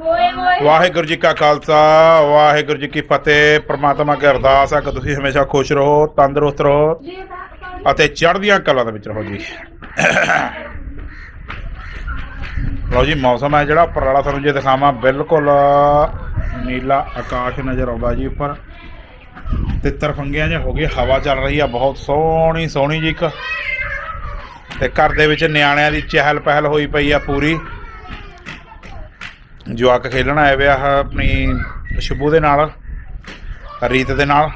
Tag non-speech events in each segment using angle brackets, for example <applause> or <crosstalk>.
ਵਾਹਿਗੁਰੂ ਜੀ ਕਾ ਖਾਲਸਾ, ਵਾਹਿਗੁਰੂ ਜੀ ਕੀ ਫਤਿਹ। ਪ੍ਰਮਾਤਮਾ ਅੱਗੇ ਅਰਦਾਸ ਹੈ ਕਿ ਤੁਸੀਂ ਹਮੇਸ਼ਾ ਖੁਸ਼ ਰਹੋ, ਤੰਦਰੁਸਤ ਰਹੋ ਅਤੇ ਚੜ੍ਹਦੀਆਂ ਕਲਾਂ ਦੇ ਵਿੱਚ ਰਹੋ ਜੀ। ਲਓ ਜੀ, ਮੌਸਮ ਹੈ ਜਿਹੜਾ, ਉੱਪਰ ਵਾਲਾ ਤੁਹਾਨੂੰ ਜੇ ਦਿਖਾਵਾਂ, ਬਿਲਕੁਲ ਨੀਲਾ ਆਕਾਸ਼ ਨਜ਼ਰ ਆਉਂਦਾ ਜੀ ਉੱਪਰ। ਤਿੱਤਰ ਫੰਗਿਆਂ ਜਿਹਾ ਹੋ ਗਈ, ਹਵਾ ਚੱਲ ਰਹੀ ਆ, ਬਹੁਤ ਸੋਹਣੀ ਸੋਹਣੀ ਜੀ ਇੱਕ। ਤੇ ਘਰ ਦੇ ਵਿੱਚ ਨਿਆਣਿਆਂ ਦੀ ਚਹਿਲ ਪਹਿਲ ਹੋਈ ਪਈ ਆ ਪੂਰੀ। ਜਵਾਕ ਖੇਲਣ ਆਏ ਵੇ ਆ ਆਪਣੀ ਸ਼ੁਭੂ ਦੇ ਨਾਲ, ਰੀਤ ਦੇ ਨਾਲ।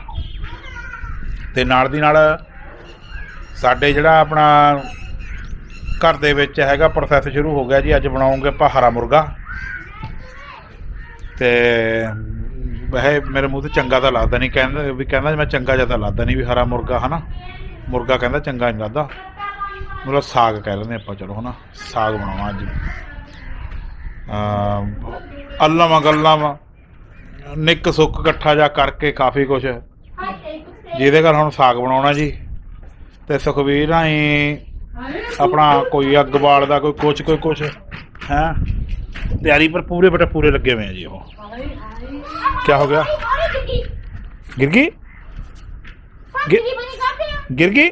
ਤੇ ਨਾਲ ਦੀ ਨਾਲ ਸਾਡੇ ਜਿਹੜਾ ਆਪਣਾ ਘਰ ਦੇ ਵਿੱਚ ਹੈਗਾ ਪ੍ਰੋਸੈਸ ਸ਼ੁਰੂ ਹੋ ਗਿਆ ਜੀ। ਅੱਜ ਬਣਾਉਂਗੇ ਆਪਾਂ ਹਰਾ ਮੁਰਗਾ। ਤੇ ਵੈਸੇ ਮੇਰੇ ਮੂੰਹ ਤੇ ਚੰਗਾ ਤਾਂ ਲੱਗਦਾ ਨਹੀਂ। ਕਹਿੰਦਾ ਵੀ ਕਹਿੰਦਾ ਮੈਂ ਚੰਗਾ ਜਿਹਾ ਤਾਂ ਲੱਗਦਾ ਨਹੀਂ ਵੀ ਹਰਾ ਮੁਰਗਾ, ਹਨਾ? ਮੁਰਗਾ ਕਹਿੰਦਾ ਚੰਗਾ ਨਹੀਂ ਲੱਗਦਾ। ਮਤਲਬ ਸਾਗ ਕਹਿ ਲੈਂਦੇ ਆਪਾਂ, ਚਲੋ, ਹਨਾ? ਸਾਗ ਬਣਾਉਣਾ ਅੱਜ। ਅੱਲਾਵਾਂ ਗੱਲਾਂ ਵਾ। ਨਿੱਕ ਸੁੱਕ ਇਕੱਠਾ ਜਾ ਕਰਕੇ ਕਾਫੀ ਕੁਝ ਜਿਹਦੇ ਘਰ ਹੁਣ ਸਾਗ ਬਣਾਉਣਾ ਜੀ। ਤੇ ਸੁਖਵੀਰ ਆਈ ਆਪਣਾ ਕੋਈ ਅੱਗ ਬਾਲਦਾ ਕੋਈ ਕੁਛ ਕੋਈ ਕੁਛ ਹੈ? ਤਿਆਰੀ ਪਰ ਪੂਰੇ ਬਟੇ ਪੂਰੇ ਲੱਗੇ ਹੋਏ ਆ ਜੀ ਉਹ। ਕੀ ਹੋ ਗਿਆ? ਗਿਰ ਗਈ? ਗਿ- ਗਿਰ ਗਈ?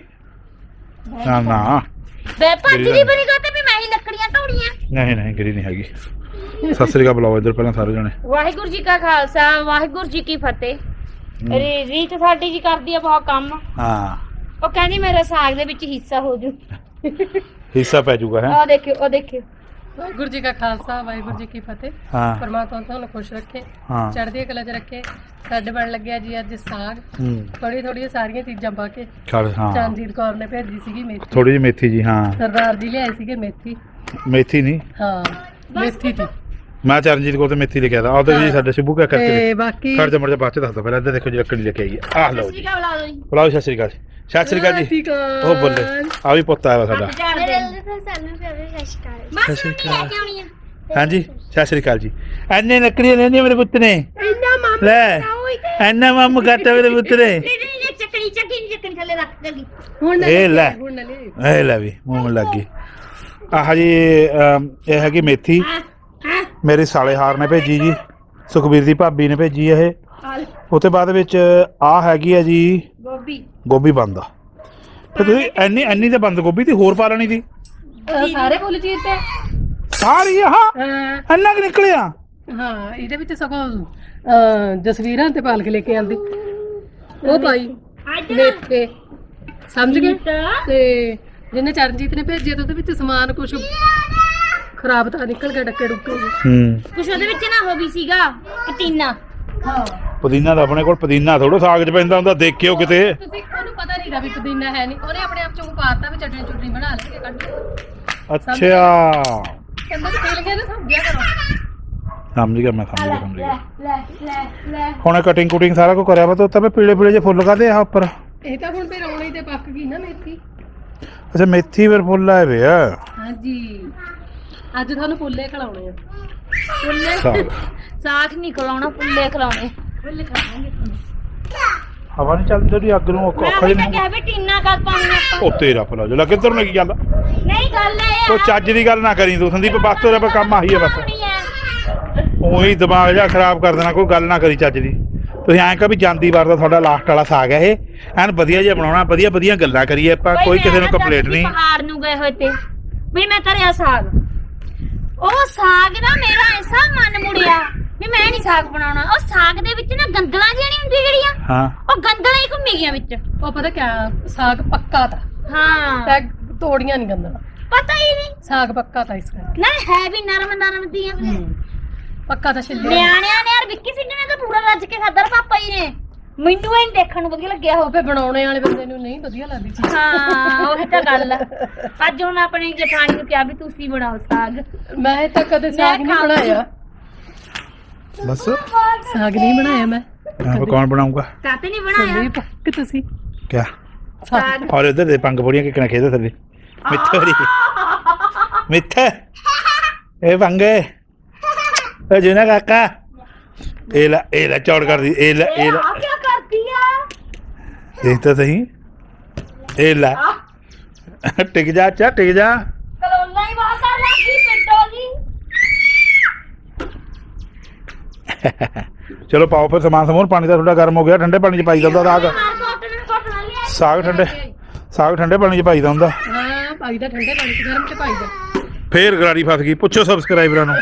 ਨਾ ਨਾ। ਬੇ ਭੱਜ ਦੀ ਬਣੀ ਕਹਤੇ ਵੀ ਮੈਂ ਹੀ ਲੱਕੜੀਆਂ ਢੋੜੀਆਂ ਨਹੀਂ ਨਹੀਂ ਗਿਰੀ ਨਹੀਂ ਹੈਗੀ। <laughs> ਸਤਿ ਸ੍ਰੀ ਅਕਾਲ ਬੁਲਾਓ ਇੱਧਰ ਪਹਿਲਾਂ ਸਾਰੇ ਜਣੇ। ਵਾਹਿਗੁਰੂ ਜੀ ਕਾ ਖਾਲਸਾ ਵਾਹਿਗੁਰੂ ਜੀ ਕੀ ਫਤਿਹ। ਰੀ- ਰੀਤ ਸਾਡੀ ਜੀ ਕਰਦੀ ਆ ਬਹੁਤ ਕੰਮ। ਹਾਂ। ਉਹ ਕਹਿੰਦੀ ਮੇਰਾ ਸਾਗ ਦੇ ਵਿੱਚ ਹਿੱਸਾ ਹੋ ਜੂ। ਹਿੱਸਾ ਪੈ ਜਾਊਗਾ ਹੈ। ਉਹ ਦੇਖਿਓ ਉਹ ਦੇਖਿਓ। ਵਾਹਿਗੁਰੂ ਜੀ ਕਾ ਖਾਲਸਾ ਵਾਹਿਗੁਰੂ ਜੀ ਕੀ ਫਤਿਹ। ਹਾਂ। ਪਰਮਾਤਮਾ ਤੁਹਾਨੂੰ ਖੁਸ਼ ਰੱਖੇ ਹਾਂ। ਚੜ੍ਹਦੀ ਕਲਾ 'ਚ ਰੱਖੇ। ਸਾਡੇ ਬਣ ਲੱਗਿਆ ਜੀ ਅੱਜ ਸਾਗ। ਹੂੰ। ਥੋੜੀ ਥੋੜੀਆਂ ਸਾਰੀਆਂ ਚੀਜ਼ਾਂ ਪਾ ਕੇ ਖੜ ਹਾਂ। ਚੰਦੀਰ ਕੌਰ ਨੇ ਭੇਜੀ ਸੀਗੀ ਮੇਥੀ। ਥੋੜੀ ਜਿਹੀ ਮੇਥੀ ਜੀ ਹਾਂ। ਸਰਦਾਰ ਜੀ ਲਿਆਏ ਸੀਗੇ ਮੇਥੀ। ਮੇਥੀ ਨਹੀਂ। ਹਾਂ ਮੇਥੀ ਜੀ ਮੈਂ ਚਰਨਜੀਤ ਕੋਲ ਤੇ ਮੇਥੀ ਲਿਖਿਆ ਦਾ ਤੇ। ਜੀ ਸਾਡੇ ਸ਼ਿਬੂ ਕਿਆ ਕਰਕੇ ਤੇ ਬਾਕੀ ਖੜ ਜਾ ਮੜ ਜਾ ਬਾਅਦ ਚ ਦੱਸਦਾ ਪਹਿਲਾਂ ਇੱਧਰ ਦੇਖੋ ਜੀ ਲੱਕੜੀ ਲੈ ਕੇ ਆਈ ਹੈ ਆਹ ਲਓ ਜੀ। ਕੀ ਬੁਲਾ ਦੋ ਜੀ। ਬੁਲਾਓ ਸਤਿ ਸ੍ਰੀ ਅਕਾਲ ਜੀ। ਸਤਿ ਸ੍ਰੀ ਅਕਾਲ ਜੀ। ਉਹ ਬੋਲੇ ਆ ਵੀ ਪੁੱਤ ਆਇਆ ਵਾ ਸਾਡਾ। ਝਾੜ ਦੇ। ਸਾਨੂੰ ਪਿਆਰੇ ਸਸ਼ਕਾਰ ਬਸ ਸਤਿ ਸ਼੍ਰੀ ਲੈ ਕੇ ਆਉਣੀ ਆ। ਹਾਂਜੀ ਸਤਿ ਸ੍ਰੀ ਅਕਾਲ ਜੀ। ਐਨੇ ਲੱਕੜੀਆਂ ਲੈਣੀਆਂ ਮੇਰੇ ਪੁੱਤ ਨੇ। ਇੰਨਾ ਮਾਮਾ ਲੈ ਐਨਾ ਮਾਮੂ ਘਾਟਾ ਮੇਰੇ ਪੁੱਤ ਨੇ। ਨਹੀਂ ਨਹੀਂ ਚੱਕਣੀ ਚੱਕੀ ਨਹੀਂ ਚੱਕਣੀ ਥੱਲੇ ਰੱਖ ਦੇਗੀ ਹੁਣ ਨਾ ਇਹ ਲੈ। ਹੁਣ ਨਾ ਲਿਆਈ। ਇਹ ਲੈ ਵੀ ਮੂੰਹ ਲੱਗ। ਗਈ ਆਹ ਜੀ ਅਮ, ਇਹ ਹੈਗੀ ਮੇਥੀ। ਮੇਰੇ ਸਾਲੇ ਹਾਰ ਨੇ ਭੇਜੀ ਜੀ। ਸੁਖਬੀਰ ਦੀ ਭਾਬੀ ਨੇ ਭੇਜੀ ਇਹ। ਹਾਲ ਉਹ ਤੋਂ ਬਾਅਦ ਵਿੱਚ ਆ ਹੈਗੀ ਹੈ ਜੀ ਗੋਭੀ। ਗੋਭੀ ਬੰਦ ਆ। ਤੇ ਤੁਸੀਂ ਐਨੀ ਐਨੀ ਤੇ ਬੰਦ ਗੋਭੀ ਤੇ ਹੋਰ ਪਾ ਲੈਣੀ ਸੀ। ਅਹ ਸਾਰੇ ਫੁੱਲ ਚੀਰ ਤੇ। ਸਾਰੀ ਆਹ ਹਾਂ। ਇੰਨਾ ਕਿ ਨਿਕਲਿਆ। ਹਾਂ ਇਹਦੇ ਵਿੱਚ ਸਗੋਂ ਜਸਵੀਰਾਂ ਤੇ ਪਾਲਕ ਲੈ ਕੇ ਆਂਦੀ। ਉਹ ਪਾਈ। ਮੇਥੇ। ਸਮਝ ਗਏ? ਤਾਂ ਜਿਹਨੇ ਚਰਨਜੀਤ ਨੇ ਭੇਜਿਆ ਤਾਂ ਉਹਦੇ ਵਿੱਚ ਸਮਾਨ ਕੁਝ ਖਰਾਬ ਤਾਂ ਨਿਕਲ ਗਿਆ ਡੱਕੇ ਡੁੱਕੇ ਜਿਹੇ। ਹੂੰ। ਕੁਛ ਉਹਦੇ ਵਿੱਚ ਨਾ ਹੋ ਵੀ ਸੀਗਾ ਹਾਂ ਪੁਦੀਨਾ ਦਾ ਆਪਣੇ ਕੋਲ ਪੁਦੀਨਾ ਥੋੜਾ ਸਾਗ 'ਚ ਪੈਂਦਾ ਹੁੰਦਾ ਦੇਖਿਓ ਕਿਤੇ। ਤੁਸੀਂ ਉਹਨੂੰ ਪਤਾ ਨਹੀਂ ਵੀ ਪੁਦੀਨਾ ਹੈ ਨਹੀਂ ਉਹਨੇ ਆਪਣੇ ਆਪ ਚੋਂ ਪਾਤਾ ਵੀ ਚਟਨੀ ਚੁਟਨੀ ਬਣਾ ਲੈਣਗੇ ਕੱਢ ਕੇ। ਅੱਛਾ। ਕਹਿੰਦਾ ਖੇਲ ਗਿਆ ਨਾ ਸਮਝਿਆ ਕਰੋ। ਸਮਝ ਗਿਆ ਮੈਂ ਸਮਝ ਗਿਆ ਸਮਝ ਗਿਆ। ਲੈ ਲੈ ਲੈ ਹੁਣ ਕਟਿੰਗ ਕੁਟਿੰਗ ਸਾਰਾ ਕੁਝ ਕਰਿਆ ਵਾ ਤਾਂ ਉੱਤੇ ਮੈਂ ਪੀਲੇ ਪੀਲੇ ਜੇ ਫੁੱਲ ਕਾਦੇ ਆ ਉੱਪਰ? ਇਹ ਤਾਂ ਹੁਣ ਫਿਰ ਆਉਣੀ ਤੇ ਪੱਕ ਗਈ ਨਾ ਮੇਥੀ। ਅੱਛਾ ਮੇਥੀ ਫਿਰ ਫੁੱਲ ਆਏ ਵੇ ਆ। ਹਾਂਜੀ। ਅੱਜ ਤੁਹਾਨੂੰ ਪੁੱਲੇ ਖਿਲਾਉਣੇ ਆ। ਪੁੱਲੇ ਸਾਖ ਨਹੀਂ ਖਲਾਉਣਾ ਪੁੱਲੇ ਖਲਾਉਣੇ। ਪੁੱਲੇ ਖਾਵਾਂਗੇ ਹਵਾ ਨਹੀਂ ਚੱਲਦੀ ਜਿਹੜੀ ਅੱਗ ਨੂੰ ਮੈਂ ਔਖਾ ਵੀ ਜਿਹਾ ਤਾਂ ਕਿਹਾ ਵੀ ਟੀਨਾ ਕਰ ਪਾਉਣੀ ਆਪਾਂ। ਉਹ ਤੇਰਾ ਭਲਾ ਜਿਹੜਾ ਕਿੱਧਰ ਨੂੰ ਕੀ ਗੱਲ ਨਹੀਂ ਗੱਲ ਇਹ ਤੂੰ ਚੱਜ ਦੀ ਗੱਲ ਨਾ ਕਰੀ ਤੂੰ ਸੰਦੀਪ ਬਸ ਤੇਰਾ ਕੰਮ ਆਹੀ ਹੈ ਬਸ। ਹੈ ਉਹੀ ਦਿਮਾਗ ਜਿਹਾ ਖਰਾਬ ਕਰ ਦੇਣਾ ਕੋਈ ਗੱਲ ਨਾ ਕਰੀ ਚੱਜ ਦੀ। ਤੁਸੀਂ ਐਂ ਕਹ ਵੀ ਜਾਂਦੀ ਵਾਰ ਦਾ ਤੁਹਾਡਾ ਲਾਸਟ ਵਾਲਾ ਸਾਗ ਹੈ ਇਹ। ਐਨ ਵਧੀਆ ਜਿਹਾ ਬਣਾਉਣਾ ਵਧੀਆ ਵਧੀਆ ਗੱਲਾਂ ਕਰੀਏ ਆਪਾਂ ਕੋਈ ਮੈਂ ਕਿਸੇ ਨੂੰ ਕੰਪਲੇਂਟ ਨਹੀਂ। ਪਹਾੜ ਨੂੰ ਗਏ ਹੋਏ ਤੇ। ਵੀ ਮੈਂ ਧਰਿਆ ਸਾਗ। ਉਹ ਸਾਗ ਨਾ ਮੇਰਾ ਐਸਾ ਮਨ ਮੁੜਿਆ ਵੀ ਮੈਂ ਨਹੀਂ ਸਾਗ ਬਣਾਉਣਾ। ਉਹ ਸਾਗ ਦੇ ਵਿੱਚ ਨਾ ਗੰਦਲਾਂ ਜਿਹੀਆਂ ਨਹੀਂ ਹੁੰਦੀਆਂ ਜਿਹੜੀਆਂ? ਹਾਂ। ਉਹ ਗੰਦਲਾਂ ਹੀ ਘੁੰਮੀ ਗਈਆਂ ਵਿੱਚ। ਉਹ ਪਤਾ ਕਿਆ ਸਾਗ ਪੱਕਾ ਤਾਂ। ਹਾਂ। ਤਾਂ ਤੋੜੀਆਂ ਨਹੀਂ ਗੰਦਣਾ ਪਤਾ ਹੀ ਨਹੀਂ। ਸਾਗ ਪੱਕਾ ਤਾਂ ਇਸ ਕਰਕੇ। ਨਾ ਹੈ ਵੀ ਨਰਮ ਨਰਮ ਦੀਆਂ। ਪੱਕਾ ਤਾਂ ਛਿੱਲੇ ਨਿਆਣਿਆਂ ਨੇ ਯਾਰ ਵਿੱਕੀ ਸਿੰਘ ਨੇ ਤਾਂ ਪੂਰਾ ਰੱਜ ਕੇ ਖਾਦਾ ਪਾਪਾ ਜੀ ਨੇ। ਮੈਨੂੰ ਇਹ ਦੇਖਣ ਨੂੰ ਵਧੀਆ ਲੱਗਿਆ ਹੋ ਉਹ ਫੇ ਬਣਾਉਣੇ ਵਾਲੇ ਬੰਦੇ ਨੂੰ ਨਹੀਂ ਵਧੀਆ ਲੱਗਦੀ ਚੀਜ਼। ਹਾਂ ਉਹੀ ਤਾਂ ਗੱਲ ਆ। ਅੱਜ ਹੁਣ ਆਪਣੀ ਜਠਾਣੀ ਨੂੰ ਕਿਹਾ ਵੀ ਤੁਸੀਂ ਬਣਾਓ ਸਾਗ। ਮੈਂ ਤਾਂ ਕਦੇ ਸਾਗ ਨਹੀਂ। ਬਣਾਇਆ। ਬਸ। ਸਾਗ ਨਹੀਂ ਬਣਾਇਆ ਮੈਂ। ਹਾਂ ਕੌਣ ਬਣਾਊਗਾ? ਕਾਤੇ ਨਹੀਂ ਬਣਾਇਆ? ਸੰਦੀਪ ਕਿ ਤੁਸੀਂ? ਕਿਆ? ਸਾਗ। ਔਰ ਇਧਰ ਦੇ ਪੰਗ ਬੋੜੀਆਂ ਕਿਕਣਾ ਖੇਦੇ ਥੱਲੇ। ਮਿੱਠੇ ਮਿੱਠੇ। ਇਹ ਪੰਗੇ ਇਹ ਜੁਨਾ ਕਾਕਾ। ਇਹ ਲੈ ਇਹ ਲੈ ਚੌੜ ਕਰਦੀ ਇਹ ਲੈ ਇਹ ਲੈ। ਦੇਖ ਤਾਂ ਸਹੀ। ਇਹ ਲੈ। ਟਿਕ ਜਾ ਚਾ ਟਿਕ ਜਾ। ਕਲੋਲਾ ਹੀ ਬਾਹਰ ਕਰ ਲੱਗੀ ਪਿੰਡੋ ਜੀ। ਚਲੋ ਪਾਓ ਫਿਰ ਸਮਾਨ ਸਮੂਨ ਪਾਣੀ ਤਾਂ ਤੁਹਾਡਾ ਗਰਮ ਹੋ ਗਿਆ ਠੰਡੇ ਪਾਣੀ 'ਚ ਪਾਈ ਜਾਂਦਾ ਸਾਗ ਸਾਗ ਠੰਡੇ ਸਾਗ ਠੰਡੇ ਪਾਣੀ 'ਚ ਪਾਈਦਾ ਹੁੰਦਾ। ਹਾਂ ਪਾਈਦਾ ਠੰਡੇ ਪਾਣੀ ਚ ਗਰਮ ਚ ਪਾਈਦਾ ਫੇਰ ਗਰਾਰੀ ਫਸ ਗਈ। ਪੁੱਛੋ ਸਬਸਕ੍ਰਾਈਬਰਾਂ ਨੂੰ।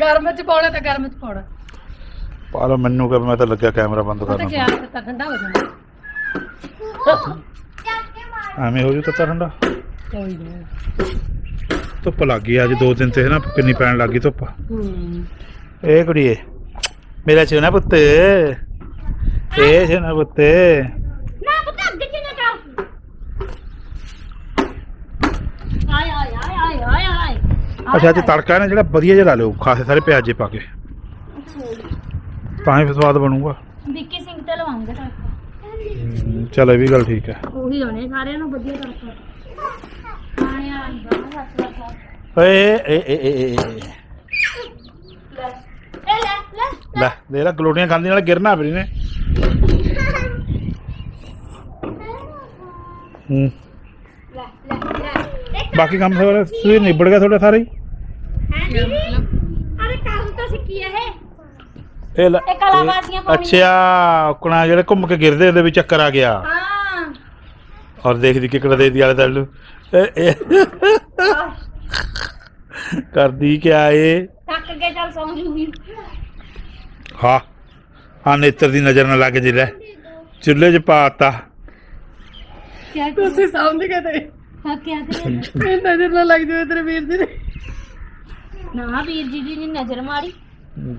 ਗਰਮ ਚ ਪਾਉਣਾ ਤਾਂ ਗਰਮ ਚ ਪਾਉਣਾ। ਪਰ ਮੈਨੂੰ ਕਿ ਮੈਂ ਤਾਂ ਲੱਗਿਆ ਕੈਮਰਾ ਬੰਦ ਉਹ ਤਾਂ ਕਰਨਾ। ਗਿਆ ਤਾਂ ਠੰਡਾ ਹੋ ਜਾਂਦਾ। ਐਵੇਂ ਹੋ ਜੂ ਤਾਂ ਠੰਡਾ। ਕੋਈ ਨਹੀਂ। ਧੁੱਪ ਲੱਗ ਗਈ ਅੱਜ ਦੋ ਦਿਨ ਤੇ ਹੈ ਨਾ ਕਿੰਨੀ ਪੈਣ ਲੱਗ ਗਈ ਧੁੱਪ। ਹੂੰ। ਇਹ ਕੁੜੀਏ ਮੇਰਾ ਸੋਨਾ ਪੁੱਤ। ਇਹ ਸੋਨਾ ਪੁੱਤ। ਨਾ ਪੁੱਤ ਅੱਗੇ ਚ ਨਾ ਆਏ ਆਏ ਆਏ ਆਏ ਆਏ ਆਏ। ਅੱਛਾ ਅੱਜ ਤੜਕਾ ਨਾ ਜਿਹੜਾ ਵਧੀਆ ਜਿਹਾ ਲਾ ਲਿਓ ਖਾਸੇ ਸਾਰੇ ਪਿਆਜ਼ੇ ਪਾ ਕੇ। ਤਾਂ ਹੀ ਸਵਾਦ ਬਣੂਗਾ। ਵਿੱਕੀ ਸਿੰਘ ਤੇ ਲਵਾਉਂਗੇ ਤੜਕਾ। ਚਲ ਇਹ ਵੀ ਗੱਲ ਠੀਕ ਹੈ। ਉਹੀ ਹੋਣੇ ਸਾਰਿਆਂ ਨੂੰ ਵਧੀਆ ਤੜਕਾ। ਸੱਚ ਓਏ ਏ ਏ ਏ ਏ, ਏ ਇਹ ਲੈ ਲੈ ਲੈ ਦੇ ਲੈ ਗਲੋਟੀਆਂ ਖਾਂਦੀ ਨਾਲ ਗਿਰਨਾ ਫਿਰ ਇਹਨੇ ਹੂੰ। ਲੈ ਲੈ ਲੈ। ਇੱਕ ਬਾਕੀ ਕੰਮ ਸਾਰੇ ਤੁਸੀਂ ਨਿਬੜ ਗਿਆ ਤੁਹਾਡੇ ਸਾਰੇ? ਹੀ ਹੈ ਦੀਦੀ? ਅਰੇ ਕੰਮ ਤਾਂ ਸਿੱਖੀ ਇਹ। ਇਹ ਲੈ ਇਹ ਕਲਾਬਾਜ਼ੀਆਂ ਪਾਉਣੀਆਂ। ਅੱਛਾ ਕੁਣਾ ਜਿਹੜੇ ਘੁੰਮ ਕੇ ਗਿਰਦੇ ਉਹਦੇ ਵਿੱਚ ਚੱਕਰ ਆ ਗਿਆ। ਹਾਂ। ਔਰ ਦੇਖਦੀ ਕਿਕੜ ਦੇ ਦੀ ਵਾਲੇ ਤਲ ਨੂੰ ਇਹ- ਇਹ ਕਰਦੀ ਕਿਆ ਏ? ਥੱਕ ਕੇ ਚੱਲ ਸੌਂ ਜੂਗੀ ਹਾਂ। ਹਾਂ ਨੇਤਰ ਦੀ ਨਜ਼ਰ ਨਾ ਲੱਗ ਜੇ ਲੈ। ਚੁੱਲ੍ਹੇ 'ਚ ਪਾਤਾ। ਕਿਆ ਤੁਸੀਂ ਸਮਝ ਗਏ ਤੇ। ਹਾਂ ਕਿਆ ਕਰੇ ਇਹ ਨਜ਼ਰ ਨਾ ਲੱਗ ਜਾਵੇ ਤੇਰੇ ਵੀਰ ਜੀ ਨੇ ਨਾ ਵੀਰ ਜੀ ਦੀ ਨੀ ਨਜ਼ਰ ਮਾਰੀ।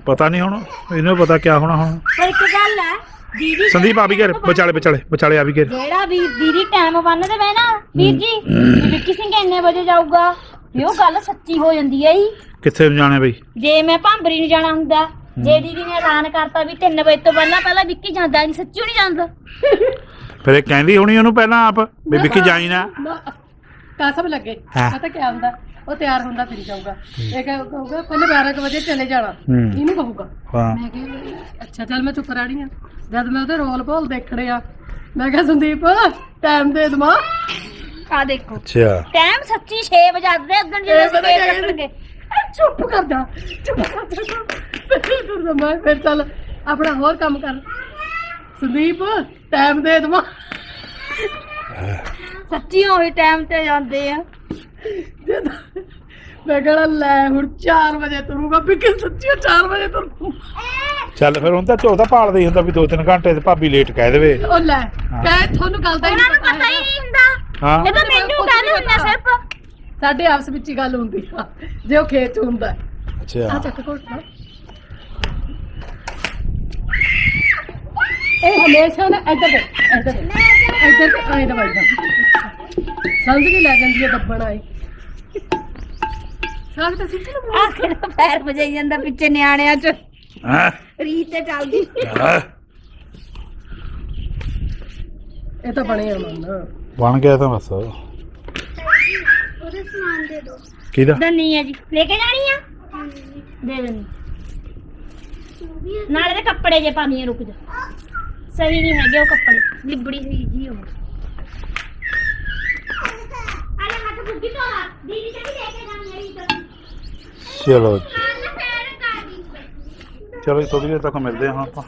ਪਤਾ ਨਹੀਂ ਹੁਣ ਇਹਨੂੰ ਪਤਾ ਕਿਆ ਹੋਣਾ ਹੁਣ ਪਰ ਇੱਕ ਗੱਲ ਹੈ ਦੀਦੀ ਸੰਦੀਪ ਆ ਵੀ ਘਰ ਵਿਚਾਲੇ ਵਿਚਾਲੇ ਵਿਚਾਲੇ ਆ ਵੀ ਘਰ ਜਿਹੜਾ ਵੀਰ ਦੀਦੀ ਟਾਈਮ ਬੰਨਦੇ ਵੇ ਨਾ ਵੀਰ ਜੀ ਵੀ ਵਿੱਕੀ ਸਿੰਘ ਇੰਨੇ ਵਜੇ ਜਾਊਗਾ ਵੀ ਉਹ ਗੱਲ ਸੱਚੀ ਹੋ ਜਾਂਦੀ ਹੈ ਜੀ ਕਿੱਥੇ ਜਾਣਾ ਬਈ ਜੇ ਮੈਂ ਭਾਂਬਰੀ ਨੂੰ ਜਾਣਾ ਹੁੰਦਾ ਜੇ ਦੀਦੀ ਨੇ ਐਲਾਨ ਕਰਤਾ ਵੀ 3 ਵਜੇ ਤੋਂ ਪਹਿਲਾਂ ਪਹਿਲਾਂ ਵਿੱਕੀ ਜਾਂਦਾ ਨਹੀਂ ਸੱਚੀ ਨਹੀਂ ਜਾਂਦਾ ਫਿਰ ਇਹ ਕਹਿੰਦੀ ਹੋਣੀ ਉਹਨੂੰ ਪਹਿਲਾਂ ਆਪ ਵੀ ਵਿੱਕੀ ਜਾਈ ਨਾ ਕਾਸਮ ਲੱਗੇ। ਪਤਾ ਕੀ ਹੁੰਦਾ ਉਹ ਤਿਆਰ ਹੁੰਦਾ ਫਿਰ ਜਾਊਗਾ। ਇਹ ਕਹੇ- ਕਹੂਗਾ ਪਹਿਲੇ 12 ਕੁ ਵਜੇ ਚਲੇ ਜਾਣਾ। ਹੂੰ। ਇਹਨੂੰ ਕਹੂਗਾ। ਹਾਂ। ਮੈਂ ਕਿਹਾ ਅੱਛਾ ਚੱਲ ਮੈਂ ਚੁੱਪ ਰਾਣੀ ਆ। ਜਦ ਮੈਂ ਉਹਦੇ ਰੋਲ ਭੋਲ ਦੇਖਣੇ ਆ ਮੈਂ ਕਿਹਾ ਸੰਦੀਪ ਟਾਈਮ ਦੇ ਦਮਾ ਆ ਦੇਖੋ। ਅੱਛਾ। ਟਾਈਮ ਸੱਚੀ 6 ਵਜੇ ਦੇ ਉਦੋਂ ਜਦੋਂ ਇਹ ਸਵੇਰ ਕੱਟਣਗੇ ਚੁੱਪ ਕਰ ਜਾ ਚੁੱਪ ਕਰ ਜਾ। ਫਿਰ ਤੁਰ ਜਾ ਮੈਂ ਫਿਰ ਚੱਲ ਆਪਣਾ ਹੋਰ ਕੰਮ ਕਰ। ਸੰਦੀਪ ਟਾਈਮ ਦੇ ਦਮਾ ਸੱਚੀ ਉਹੀ ਟਾਈਮ ਤੇ ਜਾਂਦੇ ਆ। ਮੈਂ ਕਹਣਾ ਲੈ ਹੁਣ 4 ਵਜੇ ਤੁਰੂਗਾ ਵੀ ਕਿ ਸੱਚੀ 4 ਵਜੇ ਤੁਰੂ ਚੱਲ ਫਿਰ ਹੁਣ ਤਾਂ ਝੋਦਾ ਭਾਲਦਾ ਹੀ ਹੁੰਦਾ ਵੀ 2-3 ਘੰਟੇ ਤੇ ਭਾਬੀ ਲੇਟ ਕਹਿ ਦੇਵੇ। ਉਹ ਲੈ ਕਹਿ ਤੁਹਾਨੂੰ ਗੱਲ ਦਾ ਹੀ ਉਹਨਾਂ ਨੂੰ ਪਤਾ ਹੀ ਨਹੀਂ ਹੁੰਦਾ। ਹਾਂ। ਇਹ ਤਾਂ ਮੈਨੂੰ ਕਹਿੰਦੇ ਹੁੰਦੇ ਸਿਰਫ। ਸਾਡੇ ਆਪਸ ਵਿੱਚ ਹੀ ਗੱਲ ਹੁੰਦੀ ਆ ਜੇ ਉਹ ਖੇਤ 'ਚ ਹੁੰਦਾ ਆ ਅੱਛਾ। ਚੱਕ ਕੋਟ ਨਾ ਇਹ ਹਮੇਸ਼ਾ ਨਾ ਇੱਧਰ ਦੇ ਇੱਧਰ ਦੇ ਇੱਧਰ ਤੇ ਆਏ ਦਾ। ਵੱਜਦਾ ਸਮਝ ਨਹੀਂ ਲੱਗ ਜਾਂਦੀ ਹੈ ਦੱਬਣ ਆਏ। ਸਾਗ ਤਾਂ ਸਿੱਧੀ ਨੂੰ ਆਖਰ ਪੈਰ ਵਜਾਈ ਜਾਂਦਾ ਪਿੱਛੇ ਨਿਆਣਿਆਂ ਚ। ਹਾਂ? ਰੀਤ ਤੇ ਚੱਲਦੀ। ਹਾਂ। ਇਹ ਤਾਂ ਬਣਿਆ ਮਨ ਬਣ ਗਿਆ ਤਾਂ ਬਸ। ਉਹਦੇ ਸਮਾਨ ਦੇ ਦੋ ਕਿਹਦਾ? ਦੰਨੀ ਆ ਜੀ। ਲੈ ਕੇ ਜਾਣੀ ਆ? ਦੇ ਦੇਣੀ ਨਾਲੇ ਦੇ ਕੱਪੜੇ ਜੇ ਪਾਣੀ ਰੁਕ ਜਾ। ਸਹੀ ਨਹੀਂ ਹੈਗੇ ਉਹ ਕੱਪੜੇ। ਲਿਬੜੀ ਹੋਈ ਜੀ ਉਹ ਅਰੇ ਹੱਥ ਬੁੱਗੀ ਤੋਂ ਆ ਦੀਦੀ ਜਿਹੜੀ ਲੈ ਕੇ ਜਾਣੀ ਹੈ ਰੀਤ ਚਲੋ ਚਲੋ ਥੋੜੀ ਦੇਰ ਤੱਕ ਮਿਲਦੇ ਹਾਂ ਆਪਾਂ।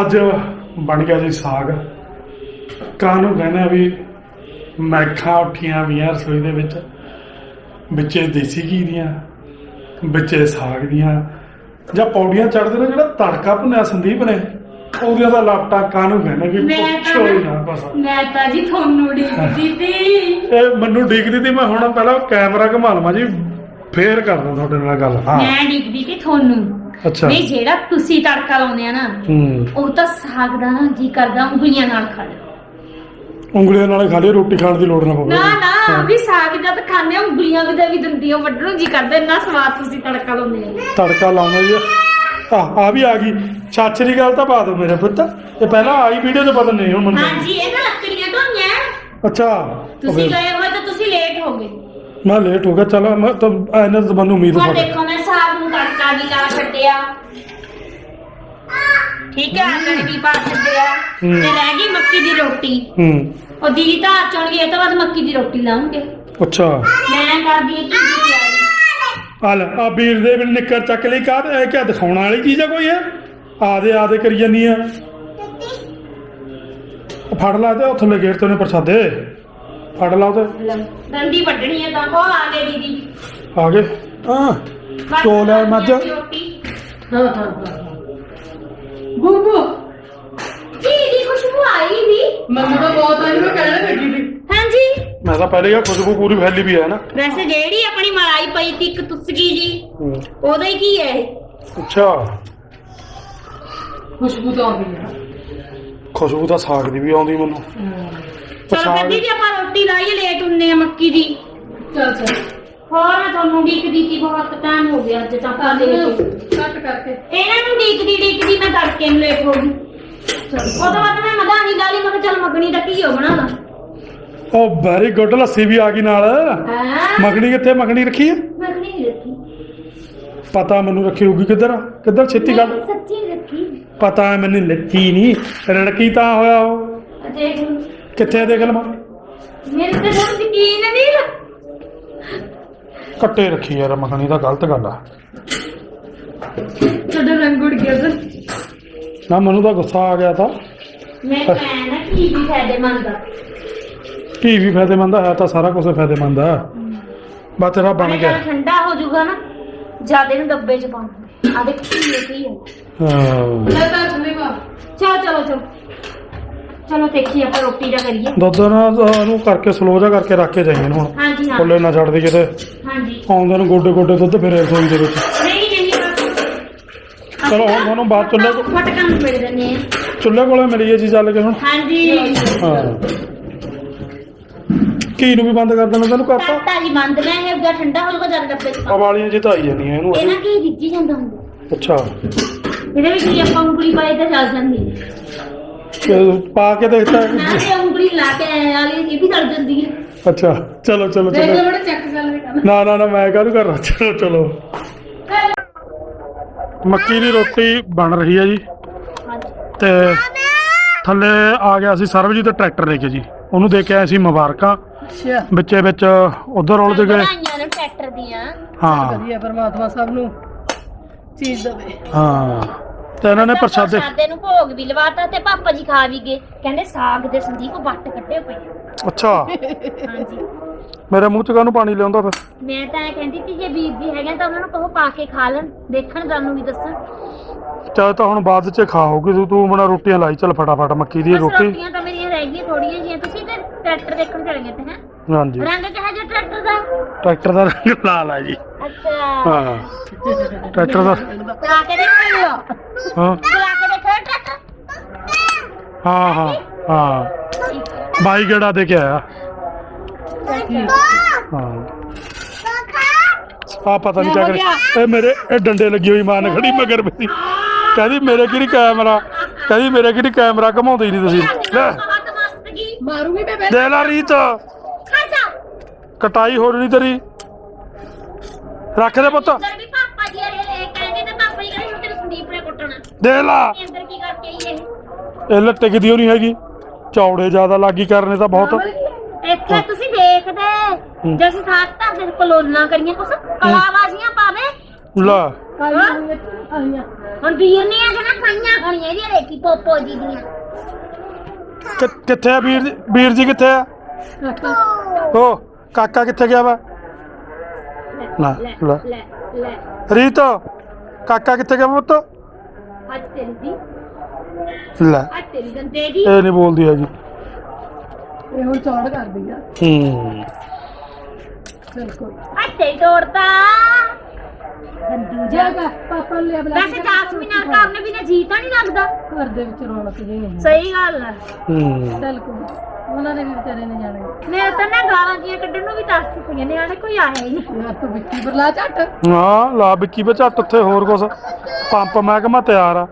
ਅੱਜ ਬਣ ਗਿਆ ਜੀ ਸਾਗ। ਕਾਹਨੂੰ ਕਹਿੰਦੇ ਆ ਵੀ ਮੈਖਾਂ ਉੱਠੀਆਂ ਵੀਆਂ ਰਸੋਈ ਦੇ ਵਿੱਚ। ਵਿੱਚੇ ਦੇਸੀ ਘੀ ਦੀਆਂ, ਵਿੱਚੇ ਸਾਗ ਦੀਆਂ। ਜਾਂ ਪੌੜੀਆਂ ਚੜਦੇ ਨੇ ਜਿਹੜਾ ਤੜਕਾ ਭੁੰਨਿਆ ਸੰਦੀਪ ਨੇ? ਉਹਦੀਆਂ ਦਾ ਲਾਪਟਾ ਕਾਹਨੂੰ ਕਹਿੰਦੇ ਵੀ ਮੈਂ ਤਾਂ- ਪੁੱਛੋ ਹੀ ਨਾ ਬਸ। ਮੈਂ ਤਾਂ ਜੀ ਤੁਹਾਨੂੰ ਡੀਕਦੀ <laughs> ਤੀ। ਇਹ ਮੈਨੂੰ ਡੀਕਦੀ ਤੀ ਮੈਂ ਹੁਣ ਪਹਿਲਾਂ ਕੈਮਰਾ ਘੁਮਾ ਲਵਾਂ ਜੀ ਫੇਰ ਕਰਦਾ ਤੁਹਾਡੇ ਨਾਲ ਗੱਲ ਹਾਂ। ਮੈਂ ਡੀਕਦੀ ਤੀ ਤੁਹਾਨੂੰ। ਅੱਛਾ। ਨਹੀਂ ਜਿਹੜਾ ਤੁਸੀਂ ਤੜਕਾ ਲਾਉਂਦੇ ਆ ਨਾ ਹੂੰ। ਉਹ ਤਾਂ ਸਾਗ ਦਾ ਨਾ ਜੀ ਕਰਦਾ ਉਂਗਲੀਆਂ ਨਾਲ ਖਾ ਲਓ। ਉਂਗਲੀਆਂ ਨਾਲ ਖਾ ਲਈ ਰੋਟੀ ਖਾਣ ਦੀ ਲੋੜ ਨਾ ਪਵੇ। ਨਾ ਨਾ ਵੀ ਸਾਗ ਜਦ ਖਾਣੇ ਉਂਗਲੀਆਂ ਵੀ ਦੇ ਵੀ ਦਿੰਦੀ ਆ ਵੱਢਣ ਨੂੰ ਜੀ ਕਰਦਾ ਇੰਨਾ ਸਵਾਦ ਤੁਸੀਂ ਤੜਕਾ ਲਾਉਂਦੇ ਆ। ਤੜਕਾ ਲਾਉਣਾ ਜੀ ਆ ਆ ਵੀ ਆ ਗਈ। ਛਾਛੇ ਦੀ ਗੱਲ ਤਾਂ ਪਾ ਦਿਓ ਮੇਰੇ ਪੁੱਤ। ਇਹ ਪਹਿਲਾਂ ਆਈ ਵੀਡੀਓ 'ਚ ਪਤਾ ਨਹੀਂ ਹੁਣ ਮੈਨੂੰ ਹਾਂਜੀ ਇਹ ਤਾਂ ਲੱਕੜੀਆਂ ਢੋਈਆਂ ਅੱਛਾ ਤੁਸੀਂ ਗਏ ਹੋਏ ਤਾਂ ਤੁਸੀਂ ਲੇਟ ਹੋ ਗਏ। ਮੈਂ ਲੇਟ ਹੋ ਗਿਆ। ਚਲ ਮੈਂ ਤਾਂ ਇਹਨਾਂ ਤੋਂ ਮੈਨੂੰ ਉਮੀਦ ਹੁਣ ਦੇਖੋ ਮੈਂ ਸਾਗ ਨੂੰ ਤੜਕਾ ਵੀ ਲਾ ਛੱਡਿਆ। ਠੀਕ ਹੈ ਆਟੇ ਵੀ ਪਾ ਛੱਡਿਆ। ਹੂੰ। ਤੇ ਰਹਿ ਗਈ ਮੱਕੀ ਦੀ ਰੋਟੀ। ਹੂੰ। ਉਹ ਦੀਦੀ ਤਾਂ ਚੁਣ ਗਈ ਇਹ ਤੋਂ ਬਾਅਦ ਮੱਕੀ ਦੀ ਰੋਟੀ ਲਾਉਂਗੇ। ਅੱਛਾ। ਮੈਂ ਕਰਦੀ ਹਾਂ ਕੀ ਤਿਆਰੀ ਆ ਲੈ ਆ ਵੀਰ ਦੇ ਵੀ ਨਿੱਕਰ ਚੱਕ ਲਈ ਕਾਹ ਇਹ ਕਿਆ ਦਿਖਾਉਣ ਵਾਲੀ ਚੀਜ਼ ਆ ਕੋਈ ਹੈ ਆਦੇ ਆਦੇ ਕਰੀ ਜਾਨੀ ਆ। ਫੜ ਲਾ ਤੇ ਉਹ ਥੱਲੇ ਗੇਟ ਤੇ ਉਹਨੇ ਪ੍ਰਸਾਦੇ। ਫੜ ਲਾ ਉਹਦੇ ਦੰਦੀ ਵੱਢਣੀ ਹੈ ਤਾਂ। ਉਹ ਆ ਗਏ ਦੀਦੀ। ਆ ਗਏ? ਹਾਂ ਚੋਲ ਹੈ ਮੱਝ। ਹਾਂ ਹਾਂ ਹਾਂ ਬੂਬੂ ਜੀ ਦੀ ਖੁਸ਼ਬੂ ਆਈ ਵੀ। ਮੈਨੂੰ ਤਾਂ ਬਹੁਤ ਆਈ ਮੈਂ ਕਹਿਣ ਲੱਗੀ ਸੀ। ਹਾਂਜੀ। ਮੈਂ ਤਾਂ ਪਹਿਲੇ ਹੀ ਖੁਸ਼ਬੂ ਪੂਰੀ ਫੈਲੀ ਵੀ ਹੈ ਨਾ। ਵੈਸੇ ਜਿਹੜੀ ਆਪਣੀ ਮਲਾਈ ਪਈ ਤੀ ਇੱਕ ਤੁਸਕੀ ਜੀ ਉਹਦਾ ਹੀ ਕੀ ਹੈ ਇਹ? ਅੱਛਾ। ਖੁਸ਼ਬੂ ਤਾਂ ਆਉਂਦੀ ਹੈ ਖੁਸ਼ਬੂ ਤਾਂ ਸਾਗ ਦੀ ਵੀ ਆਉਂਦੀ ਮੈਨੂੰ। ਚਲੋ ਸਾਗ- ਦੀਦੀ ਆਪਾਂ ਰੋਟੀ ਲਾਈਏ ਲੇਟ ਹੁੰਨੇ ਆ ਮੱਕੀ ਦੀ। ਚੱਲ ਚੱਲ। ਹੋਰ ਮੈਂ ਤੁਹਾਨੂੰ ਡੀਕਦੀ ਸੀ ਬਹੁਤ ਟਾਈਮ ਹੋ ਗਿਆ ਅੱਜ ਤੱਕ ਆਦੇ ਵਿੱਚ ਕੱਟ ਕਰਕੇ। ਇਹਨਾਂ ਨੂੰ ਡੀਕਦੀ ਡੀਕਦੀ ਮੈਂ ਤੜਕੇ ਨੂੰ ਲੇਟ ਹੋ ਗਈ। ਉਹ ਤੋਂ ਬਾਅਦ ਮੈਂ ਮਧਾਨੀ ਗਾਲੀ ਮੈਂ ਕਿਹਾ ਚੱਲ ਮੱਗਣੀ ਦਾ ਘੀਓ ਬਣਾ ਲਾਂ। ਉਹ ਵੈਰੀ ਗੁੱਡ ਲੱਸੀ ਵੀ ਆ ਗਈ ਨਾਲ। ਹਾਂ। ਮੱਖਣੀ ਕਿੱਥੇ ਮੱਖਣੀ ਰੱਖੀ ਹੈ ਮੱਗਣੀ ਨਹੀਂ ਰੱਖੀ। ਪਤਾ ਮੈਨੂੰ ਰੱਖੀ ਹੋਊਗੀ ਕਿੱਧਰ ਆ? ਕਿੱਧਰ ਛੇਤੀ ਗੱਲ? ਸੱਚੀ ਨੀ ਰੱਖੀ। ਪਤਾ ਹੈ ਮੈਨੂੰ ਲੱਚੀ ਨਹੀਂ। ਰੜਕੀ ਤਾਂ ਹੋਇਆ ਉਹ। ਦੇਖ ਕਿੱਥੇ ਆ ਦੇਖ ਲਵਾਂ। ਮੇਰੇ ਤੇ ਹੁਣ ਯਕੀਨ ਨਹੀਂ ਕੱਟੇ ਰੱਖੀ ਯਾਰ ਮੱਖਣੀ ਦਾ ਗਲਤ ਗੱਲ ਆ। ਤੁਹਾਡਾ ਰੰਗ ਉੜ ਗਿਆ ਸਰ। ਨਾ ਮੈਨੂੰ ਤਾਂ ਗੁੱਸਾ ਆ ਗਿਆ ਤਾਂ। ਮੈਂ ਕਹਿਣਾ ਕੀ ਵੀ ਫਾਇਦੇਮੰਦ ਆ। ਕੀ ਵੀ ਫਾਇਦੇਮੰਦ ਆ ਹੈ ਤਾਂ ਸਾਰਾ ਕੁਝ ਫਾਇਦੇਮੰਦ ਆ। ਬਸ ਤੇਰਾ ਬਣ ਬਣ ਗਿਆ। ਠੰਡਾ ਹੋ ਜਾਊਗਾ ਨਾ ਜਿਆਦੇ ਨੂੰ ਡੱਬੇ ਚ ਪਾਉਣਾ। ਆ ਦੇਖ ਕੀ ਹੈ ਕੀ ਹੈ। ਹਾਂ। ਤਾਂ ਚਲੇ ਚਲੋ ਚਲੋ ਚਲੋ। ਚਲੋ ਦੇਖੀ ਆਪਾਂ ਰੋਟੀ ਦਾ ਕਰੀਏ। ਦੁੱਧ ਨਾ ਉਹਨੂੰ ਕਰਕੇ ਸਲੋ ਕਰਕੇ ਰੱਖ ਕੇ ਜਾਈਏ ਇਹਨੂੰ ਹੁਣ। ਹਾਂਜੀ ਹਾਂ। ਕੋਲੇ ਨਾ ਛੱਡ ਦੇ ਕਿਤੇ। ਹਾਂਜੀ। ਆਉਂਦੇ ਨੂੰ ਗੋਡੇ ਗੋਡੇ ਦੁੱਧ ਫਿਰ ਰਸੋਈ ਦੇ ਵਿੱਚ। ਨਹੀਂ ਨਹੀਂ ਬਸ। ਚਲੋ ਹੁਣ ਤੁਹਾਨੂੰ ਬਾਅਦ ਚੁੱਲ੍ਹੇ ਕੋ- ਫਟਕਾਂ ਨੂੰ ਮਿਲ ਦਿੰਦੇ ਆ ਚੁੱਲ੍ਹੇ ਕੋਲੇ ਮਿਲੀਏ ਜੀ ਚੱਲ ਕੇ ਹੁਣ। ਹਾਂਜੀ। ਹਾਂ। ਕੀ ਨੂੰ ਵੀ ਬੰਦ ਕਰ ਦੇਣਾ ਤੈਨੂੰ ਕਰਤਾ ਕਰਤਾ ਜੀ ਬੰਦ ਮੈਂ ਇਹ ਅੱਗਾ ਠੰਡਾ ਹੋ ਜਾਊਗਾ ਜਦ ਡੱਬੇ ਚ ਪਾ। ਵਾਲੀਆਂ ਜੀ ਤਾਂ ਆਈ ਜਾਂਦੀਆਂ ਇਹਨੂੰ ਇਹ ਨਾ ਕੀ ਰਿੱਝੀ ਜਾਂਦਾ ਹੁੰਦਾ। ਅੱਛਾ। ਇਹਦੇ ਵਿੱਚ ਕੀ ਆਪਾਂ ਉਂਗਲੀ ਪਾਈ ਤਾਂ ਚੱਲ ਜਾਂਦੀ। ਹੈ ਤੇ ਪਾ ਕੇ ਦੇਖਤਾ ਨਾ ਤੇ ਉਂਗਲੀ ਲਾ ਕੇ ਐਂ ਵਾਲੀ ਇਹ ਵੀ ਚੱਲ ਜਾਂਦੀ ਹੈ। ਅੱਛਾ ਚਲੋ ਚਲੋ ਦੇਖ ਚਲੋ। ਲੈ ਬੜਾ ਚੈੱਕ ਕਰ ਲੈ ਕਰਨਾ ਨਾ ਨਾ ਨਾ ਮੈਂ ਕਾਹਨੂੰ ਕਰ ਰਹਾ? ਚਲੋ ਚਲੋ। ਮੱਕੀ ਦੀ ਰੋਟੀ ਬਣ ਰਹੀ ਹੈ ਜੀ। ਹਾਂਜੀ। ਤੇ ਥੱਲੇ ਆ ਗਿਆ ਸੀ ਸਰਬਜੀਤ ਟਰੈਕਟਰ ਲੈ ਕੇ ਜੀ। ਉਹਨੂੰ ਦੇ ਕੇ ਆਏ ਸੀ ਮੁਬਾਰਕਾਂ। ਅੱਛਾ। ਵਿੱਚੇ ਵਿੱਚ ਉਧਰ ਉਲਝ ਗਏ। ਵਧਾਈਆਂ ਨੇ ਟਰੈਕਟਰ ਦੀਆਂ। ਹਾਂ। ਵਧੀਆ ਪਰਮਾਤਮਾ ਸਭ ਨੂੰ ਚੀਜ਼ ਦੇਵੇ। ਹਾਂ। ਤੇ ਇਹਨਾਂ ਨੇ ਪ੍ਰਸ਼ਾਦੇ ਪ੍ਰਸ਼ਾਦੇ ਨੂੰ ਭੋਗ ਵੀ ਲਵਾਤਾ ਤੇ ਪਾਪਾ ਜੀ ਖਾ ਵੀ ਗਏ। ਕਹਿੰਦੇ ਸਾਗ ਦੇ ਸੰਦੀਪ ਵੱਟ ਕੱਢੇ ਪਏ ਆ। ਅੱਛਾ। ਹਾਂਜੀ। ਮੇਰੇ ਮੂੰਹ ਚ ਕਾਹਨੂੰ ਪਾਣੀ ਲਿਆਉਂਦਾ ਫਿਰ? ਮੈਂ ਤਾਂ ਇਹ ਕਹਿੰਦੀ ਸੀ ਜੇ ਵੀਰ ਜੀ ਹੈਗੇ ਤਾਂ ਉਹਨਾਂ ਨੂੰ ਕਹੋ ਪਾ ਕੇ ਖਾ ਲੈਣ ਦੇਖਣ ਤੁਹਾਨੂੰ ਵੀ ਦੱਸਣ। ਚਾਹੇ ਤਾਂ ਹੁਣ ਬਾਅਦ ਚ ਖਾਓਗੇ ਤੂੰ ਤੂੰ ਬਣਾ ਰੋਟੀਆਂ ਲਾਈ ਚੱਲ ਫਟਾਫਟ ਮੱਕੀ ਦੀ ਬਸ ਰੋਟੀ। ਰੋਟੀਆਂ ਤਾਂ ਮੇਰੀਆਂ ਰਹਿ ਗਈਆਂ ਥੋੜੀਆਂ ਜਿਹੀਆਂ ਤੁਸੀਂ ਤੇ ਟਰੈਕਟਰ ਦੇਖਣ ਚਲੇ ਗਏ ਤੇ ਹੈ? ਹਾਂਜੀ। ਰੰਗ ਕਿਹਾ ਜਿਹਾ ਟਰੈਕਟਰ ਦਾ? ਟਰੈਕਟਰ ਦਾ ਰੰਗ ਲਾਲ ਹੈ ਜੀ। ਅੱਛਾ। ਹਾਂ। ਟਰੈਕਟਰ ਦਾ ਚਲਾ ਕੇ ਦੇਖੋ ਹਾਂ। ਚਲਾ ਕੇ ਦੇਖੋ ਟਰੈਕਟਰ ਹਾਂ ਹਾਂ ਹਾਂ। ਬਾਈ ਗੇੜਾ ਦੇ ਕੇ ਆਇਆ? ਹਾਂ। ਆ ਪਤਾ ਨਹੀਂ ਕਿਆ ਕਰੇ ਇਹ ਮੇਰੇ ਇਹ ਡੰਡੇ ਲੱਗੀ ਹੋਈ ਮਾਂ ਨੇ ਖੜੀ ਮਗਰ ਮੇਰੀ। ਕਹਿੰਦੀ ਮੇਰੇ ਕਿਹੜੀ ਕੈਮਰਾ ਕਹਿੰਦੀ ਮੇਰੇ ਕਿਹੜੀ ਕੈਮਰਾ ਘਮਾਉਂਦੇ ਹੀ ਨਹੀਂ ਤੁਸੀਂ। ਲੈ। ਮਾਰੂਗੀ ਮੈਂ ਬੈ ਦੇ ਲਾ ਰੀਤ। ਕਟਾਈ ਹੋ ਜਣੀ ਤੇਰੀ। ਰੱਖ ਦੇ ਪੁੱਤ। ਅੰਦਰ ਵੀ ਪਾਪਾ ਜੀ ਵਾਲੇ ਇਹ ਕਹਿੰਦੇ ਤੇ ਪਾਪਾ ਜੀ ਕਹਿੰਦੇ ਹੁਣ ਤੈਨੂੰ ਸੰਦੀਪ ਨੇ ਕੁੱਟਣਾ। ਦੇ ਲਾ। ਇਹ ਅੰਦਰ ਕੀ ਕਰਕੇ ਆਈ ਇਹ? ਇਹ ਲੱਟੇ ਕਿਦੀ ਹੋਣੀ ਹੈਗੀ। ਚੌੜੇ ਜ਼ਿਆਦਾ ਲਾਗੀ ਕਰਨੇ ਤਾਂ ਬਹੁਤ। ਇੱਥੇ ਤੁਸੀਂ ਦੇਖਦੇ। ਜੇ ਅਸੀਂ ਸਾਥ ਤਾਂ ਫਿਰ ਕਲੋਨਾ ਕਰੀਏ ਕੁਛ ਕਲਾਵਾਜ਼ੀਆਂ ਪਾਵੇ। ਲੈ। ਆਈਆਂ ਹੁਣ ਵੀਰ ਨੇ ਆ ਜਣਾ ਖਾਈਆਂ ਖਾਣੀਆਂ ਇਹਦੀਆਂ ਦੇਖੀ ਪੋਪੋ ਜੀ ਦੀਆਂ। ਕਿ- ਕਿੱਥੇ ਆ ਵੀਰ ਜੀ? ਵੀਰ ਜੀ ਕਿੱਥੇ ਆ? ਉਹ ਕਾਕਾ ਕਿੱਥੇ ਗਿਆ ਵਾ? ਲੈ, ਲੈ। ਲੈ। ਰੀਤ ਕਾਕਾ ਕਿੱਥੇ ਗਿਆ ਪੁੱਤ? ਅੱਜ ਤੇਰੀ ਦੀ। ਲੈ। ਅੱਜ ਤੇਰੀ ਗੰਦੇ ਦੀ। ਇਹ ਨਹੀਂ ਬੋਲਦੀ ਹੈਗੀ। ਇਹ ਹੁਣ ਚੌੜ ਕਰਦੀ ਆ। ਹੂੰ। ਬਿਲਕੁਲ ਅੱਜ ਤੇਰੀ ਤੋੜਤਾ ਗੰਦੂ ਜਾ ਜਾਗਾ ਪਾਪਾ ਨੂੰ ਲਿਆ ਬਲਾ ਵੈਸੇ ਜਾਸਮੀਨ ਨਾਲ ਕਰਨ ਵੀ ਨਾ ਜੀ ਤਾਂ ਨਹੀਂ ਲੱਗਦਾ। ਘਰ ਦੇ ਵਿੱਚ ਰੌਣਕ ਜਿਹੀ ਨਹੀਂ। ਸਹੀ ਗੱਲ ਹੈ ਹੂੰ। ਚੱਲ ਕੋਈ ਉਹਨਾਂ ਨੇ ਵੀ ਵਿਚਾਰੇ ਨੇ ਜਾਣਾ ਮੇਰੇ ਤਾਂ ਨਾ ਗਾਲਾਂ ਜੀਆਂ ਕੱਢਣ ਨੂੰ ਵੀ ਦੱਸ ਪਈਆਂ ਨਿਆਣੇ ਕੋਈ ਆਇਆ ਹੀ ਨਹੀਂ। ਯਾਰ ਤੂੰ ਵਿੱਕੀ ਬਰਲਾ ਝੱਟ। ਹਾਂ ਲਾ ਵਿੱਕੀ ਵਿੱਚ ਝੱਟ ਉੱਥੇ ਹੋਰ ਕੁਛ। ਪੰਪ ਮਹਿਕਮਾ ਤਿਆਰ ਆ।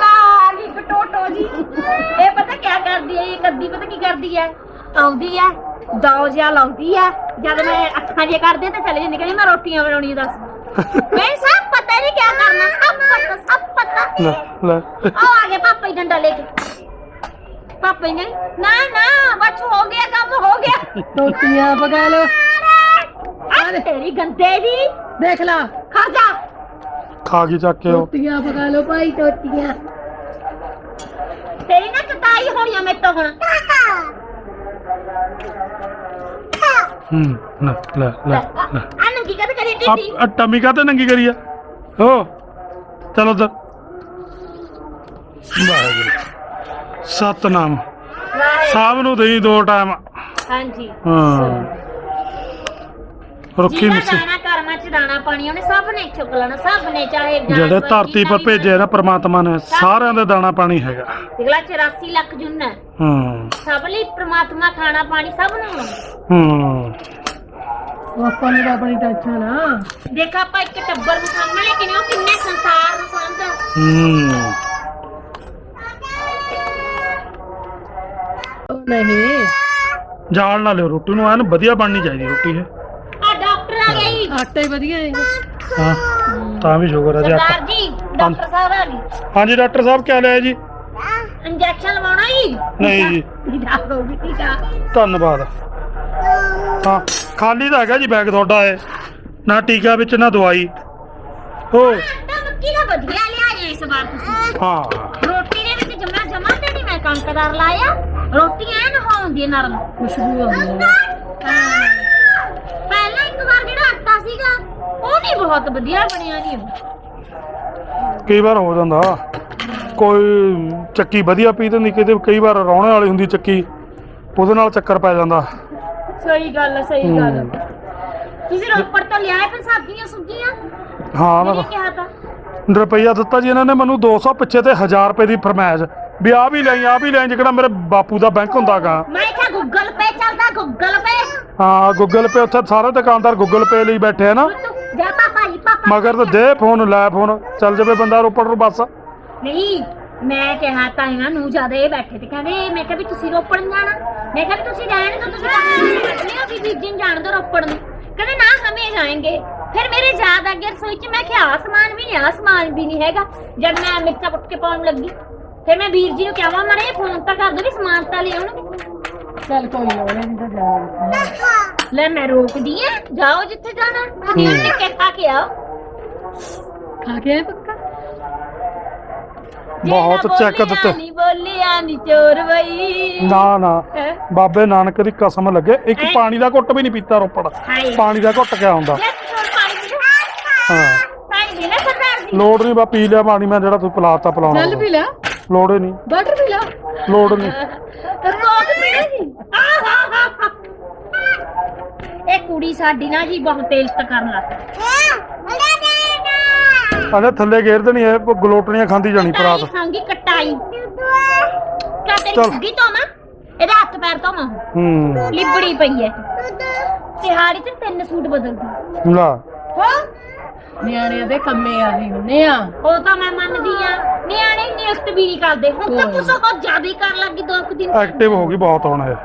ਕਾਲੀ ਪਟੋਟੋ ਜੀ। ਇਹ ਪਤਾ ਕੀ ਕਰਦੀ ਹੈ? ਇਹ ਕੱਦੀ ਪਤਾ ਕੀ ਕਰਦੀ ਹੈ? ਆਉਂਦੀ ਹੈ। ਦੌ ਜਿਹਾ ਲਾਉਂਦੀ ਹੈ ਜਦ ਮੈਂ ਅੱਖਾਂ ਜੇ ਕਰਦੇ ਤਾਂ ਚਲੇ ਜਾਂਦੀ ਕਹਿੰਦੀ ਮੈਂ ਰੋਟੀਆਂ ਬਣਾਉਣੀਆਂ ਦੱਸ। <laughs> ਮੈਨੂੰ ਸਭ ਪਤਾ ਨਹੀਂ ਕੀ ਕਰਨਾ ਸਭ ਪਤਾ ਸਭ ਪਤਾ। ਲੈ ਲੈ ਆ ਆ ਗਏ ਪਾਪਾ ਹੀ ਡੰਡਾ ਲੈ ਕੇ। ਪਾਪਾ ਹੀ ਨੇ ਨਾ ਨਾ ਬਸ ਹੋ ਗਿਆ ਕੰਮ ਹੋ ਗਿਆ। ਰੋਟੀਆਂ ਪਕਾ ਲੋ ਆ ਆ ਤੇਰੀ ਗੰਦੇ ਦੀ। ਦੇਖ ਲਾ। ਖਾ ਜਾ। ਖਾ ਗਈ ਚੱਕ ਕੇ ਉਹ ਟੋਟੀਆਂ ਪਕਾ ਲਓ ਭਾਈ ਟੋਟੀਆਂ ਤੇਰੀ ਨਾ ਕਟਾਈ ਹੋਣੀ ਆ ਮੇਰੇ ਤੋਂ ਹੁਣ। ਹੂੰ ਲੈ ਲੈ ਲੈ ਲੈ। ਆ ਨੰਗੀ ਕਦ ਕਰੀ ਟੀਟੀ ਆ ਟਮੀ ਕਾ ਤੇ ਨੰਗੀ ਕਰੀ ਆ? ਹੋ ਚਲੋ ਉਧਰ। ਵਾਹਿਗੁਰੂ। ਸਤਨਾਮ। ਸਾਹਿਬ ਨੂੰ ਦੇਈ ਦੋ ਟਾਈਮ ਹਾਂਜੀ। ਹਾਂ। ਰੁੱਖੀ ਜਿਹਦਾ ਮਿੱਸੀ ਦਾਣਾ ਕਰਮਾਂ ਚ ਦਾਣਾ ਪਾਣੀ ਉਹਨੇ ਸਭ ਨੇ ਚੁੱਕ ਲੈਣਾ ਸਭ ਨੇ ਚਾਹੇ ਜਾਨਵਰ, ਜਿਹੜੇ ਧਰਤੀ ਪਰ ਵੀ ਭੇਜੇ ਨਾ ਪ੍ਰਮਾਤਮਾ ਨੇ ਸਾਰਿਆਂ ਦੇ ਦਾਣਾ ਪਾਣੀ ਹੈਗਾ। ਅਗਲਾ 84 ਲੱਖ ਜੁੰਨ ਹੈ। ਹਾਂ। ਸਭ ਲਈ ਪ੍ਰਮਾਤਮਾ ਖਾਣਾ ਪਾਣੀ ਸਭ ਨੂੰ ਲਾਉਂਦਾ ਹਾਂ। ਆਪਾਂ ਨੂੰ ਤਾਂ ਆਪਣੀ ਟੈਨਸ਼ਨ ਆ ਦੇਖ ਆਪਾਂ ਇੱਕ ਟੱਬਰ ਨੂੰ ਸਾਹਮਣੇ ਕਿਵੇਂ ਉਹ ਕਿੰਨੇ ਸੰਸਾਰ ਨੂੰ ਸਮਝਦਾ ਹੂੰ। ਉਹ ਨਹੀਂ। ਜਾਲ ਨਾ ਲਿਓ ਰੋਟੀ ਨੂੰ ਐਨ ਵਧੀਆ ਬਣਨੀ ਚਾਹੀਦੀ ਰੋਟੀ ਇਹ। ਆ ਗਿਆ ਜੀ ਆਟਾ ਹੀ ਵਧੀਆ ਹੈ ਹਾਂ ਤਾਂ ਵੀ ਸ਼ੁਕਰ ਹੈ ਜੀ ਸਰਦਾਰ ਆਪਾਂ ਜੀ ਡਾਕਟਰ ਸਾਹਿਬ ਆ ਗਏ। ਹਾਂਜੀ ਡਾਕਟਰ ਸਾਹਿਬ ਕਿਆ ਲਿਆ ਜੀ? ਇੰਜੈਕਸ਼ਨ ਲਵਾਉਣਾ ਜੀ? ਨਹੀਂ ਜੀ। ਟੀਕਾ ਹੋ ਵੀ ਟੀਕਾ ਧੰਨਵਾਦ। ਹਾਂ ਖਾਲੀ ਤਾਂ ਹੈਗਾ ਜੀ ਬੈਗ ਤੁਹਾਡਾ ਇਹ। ਨਾ ਟੀਕਾ ਵਿੱਚ ਨਾ ਦਵਾਈ। ਹੋ। ਆਟਾ ਮੱਕੀ ਦਾ ਵਧੀਆ ਲਿਆਏ ਇਸ ਵਾਰ ਤੁਸੀਂ। ਹਾਂ। ਰੋਟੀ ਦੇ ਵਿੱਚ ਜਮਾ ਜਮਾ ਤੇ ਨਹੀਂ ਮੈਂ ਕਣਕਦਾਰ ਲਾਇਆ ਰੋਟੀ ਐਨ ਹੁੰਦੀ ਹੈ ਨਰਮ। ਖੁਸ਼ਬੂ ਆਉਂਦੀ ਹੈ। ਹਾਂ। ਪਹਿਲਾਂ ਇੱਕ ਵਾਰ ਜਿਹੜਾ ਆਟਾ ਸੀਗਾ ਉਹ ਨਹੀਂ ਬਹੁਤ ਵਧੀਆ ਬਣਿਆ ਨਹੀਂ ਕਈ ਵਾਰ ਹੋ ਜਾਂਦਾ। ਕੋਈ ਚੱਕੀ ਵਧੀਆ ਪੀ ਦਿੰਦੀ ਕਿਤੇ ਕਈ ਵਾਰ ਰੌਣੇ ਵਾਲੀ ਹੁੰਦੀ ਚੱਕੀ। ਉਹਦੇ ਨਾਲ ਚੱਕਰ ਪੈ ਜਾਂਦਾ। ਸਹੀ ਗੱਲ ਹੈ ਸਹੀ ਗੱਲ ਹੂੰ। ਤੁਸੀਂ ਰੋਪੜ ਤੋਂ ਲਿਆਏ ਫਿਰ ਸਬਜ਼ੀਆਂ ਸੁਬਜ਼ੀਆਂ? ਹਾਂ ਮੈਂ ਕਿਹਾ ਤਾਂ। ਰੁਪਈਆ ਦਿੱਤਾ ਜੀ ਇਹਨਾਂ ਨੇ ਮੈਨੂੰ 200 ਪਿੱਛੇ ਤੇ 1000 ਰੁਪਏ ਦੀ ਫਰਮਾਇਸ਼। ਵੀ ਆ ਵੀ ਲਈ ਆ ਵੀ ਲਈ ਜਿਹੜਾ ਮੇਰੇ ਬਾਪੂ ਦਾ ਬੈਂਕ ਹੁੰਦਾਗਾ ਮੈਂ ਕਿਹਾ ਗੂਗਲ ਪੇ ਚੱਲਦਾ ਗੂਗਲ ਪੇ ਹਾਂ ਗੂਗਲ ਪੇ ਉੱਥੇ ਸਾਰੇ ਦੁਕਾਨਦਾਰ ਗੂਗਲ ਪੇ ਲਈ ਬੈਠੇ ਆ ਨਾ। ਜਾ ਪਾਪਾ ਜੀ ਪਾਪਾ ਮਗਰ ਤਾਂ ਦੇ ਫੋਨ ਲੈ ਫੋਨ। ਚੱਲ ਜਾਵੇ ਬੰਦਾ ਰੋਪੜ ਨੂੰ ਬਸ। ਨਹੀਂ ਮੈਂ ਕਿਹਾ ਤਾਂ ਇਹਨਾਂ ਨੂੰ ਜ਼ਿਆਦਾ ਇਹ ਬੈਠੇ ਤੇ ਕਹਿੰਦੇ ਮੈਂ ਕਿਹਾ ਵੀ ਤੁਸੀਂ ਰੋਪੜ ਨੂੰ ਜਾਣਾ। ਮੈਂ ਕਿਹਾ ਵੀ ਤੁਸੀਂ ਰਹਿਣ ਤੋਂ ਤੁਸੀਂ ਕੱਢ ਲਿਓ ਵੀ ਵੀਰ ਜੀ ਨੂੰ ਜਾਣ ਦੋ ਰੋਪੜ ਨੂੰ। ਕਹਿੰਦੇ ਨਾ ਹਮੇ ਜਾਏਂਗੇ। ਫਿਰ ਮੇਰੇ ਯਾਦ ਆ ਗਿਆ ਰਸੋਈ ਚ ਮੈਂ ਕਿਹਾ ਆਸਮਾਨ ਵੀ ਨਹੀਂ ਆਸਮਾਨ ਵੀ ਨਹੀਂ ਹੈਗਾ। ਜਦ ਮੈਂ ਮਿਰਚਾਂ ਪੁੱਟ ਕੇ ਪਾਉਣ ਲੱਗੀ ਫਿਰ ਮੈਂ ਵੀਰ ਜੀ ਨੂੰ ਕਿਹਾ ਮੜੇ ਫੋਨ ਤਾਂ ਕਰ ਦੋ ਵੀ ਸਮਾਨ ਤਾਂ ਲੈ ਆਉਣਗੇ। ਚੱਲ ਕੋਈ ਨਾ ਉਹਨੇ ਤਾਂ ਜਾਣਾ। ਲੈ ਮੈਂ ਰੋਕਦੀ ਆ। ਜਾਓ ਜਿੱਥੇ ਜਾਣਾ। ਤੁਸੀਂ ਉਹਨੇ ਕਿਹਾ ਕਿ ਆਓ। ਖਾ ਆਏ ਪੱਕਾ? ਬਹੁਤ ਚੈੱਕ ਦਿੱਤੇ। ਨਹੀਂ ਬੋਲਿਆ ਨਹੀਂ ਚੋਰ ਬਈ। ਨਾ ਨਾ। ਹੈਂ? ਬਾਬੇ ਨਾਨਕ ਦੀ ਕਸਮ ਲੱਗੇ। ਇੱਕ ਹੈਂ? ਪਾਣੀ ਦਾ ਘੁੱਟ ਵੀ ਨਹੀਂ ਪੀਤਾ ਰੋਪੜ। ਹਾਏ। ਪਾਣੀ ਦਾ ਘੁੱਟ ਕਿਆ ਹੁੰਦਾ? ਲੈ ਚੋਰ ਪਾਣੀ ਦੇ ਹਾਂ। ਪਾਣੀ ਦੇ ਨਾ ਸਰਦਾਰ ਜੀ। ਲੋੜ ਨਹੀਂ ਬਾ ਪੀ ਲਿਆ ਪਾਣੀ ਮੈਂ ਜਿਹੜਾ ਤੂੰ ਪਿਲਾਤਾ ਪਿਲਾਉਣਾ ਚੱਲ ਪੀ ਲੈ। ਲੋੜ ਹੀ ਨਹੀਂ ਬਟਰ ਪੀ ਲੈ। ਲੋੜ ਨਹੀਂ ਕੋਕ ਪੀਣੀ ਇਹ ਕੁੜੀ ਸਾਡੀ ਨਾ ਜੀ ਬਹੁਤ ਤੇਜ਼ ਤ ਕਰਨ ਲੱਗ ਪਈ। ਅਰੇ ਥੱਲੇ ਘੇਰ ਦੇਣੀ ਹੈ ਗਲੋਟਣੀਆਂ ਖਾਂਦੀ ਜਾਣੀ ਪਰਾਤ। ਕਟਾਈ ਖਾਂਗੀ ਕਟਾਈ। ਕਾ ਤੇਰੀ ਚੱਲ। ਖੁੱਗੀ ਤੋਂ ਮਾਂ ਇਹਦੇ ਹੱਥ ਪੈਰ ਤੋਂ ਮਾਂ ਹੂੰ। ਲਿਬੜੀ ਪਈ ਹੈ ਤਿਹਾੜੀ ਚ ਤਿੰਨ ਸੂਟ ਬਦਲਦੀ। ਲਾ। ਹਾਂ ਨਿਆਣਿਆਂ ਦੇ ਕੰਮੇ ਆ ਹੀ ਹੁੰਨੇ ਆ। ਉਹ ਤਾਂ ਮੈਂ ਮੰਨਦੀ ਆ। ਨਿਆਣੇ ਨਿਯੁਕਤ ਵੀ ਨਹੀਂ ਕਰਦੇ। ਹੁਣ ਤਾਂ। ਕੁਛ ਬਹੁਤ ਜ਼ਿਆਦਾ ਹੀ ਕਰਨ ਲੱਗੀ ਦੋ ਕੁ ਦਿਨ। ਐਕਟਿਵ ਹੋ ਗਈ ਬਹੁਤ ਹੁਣ ਇਹ।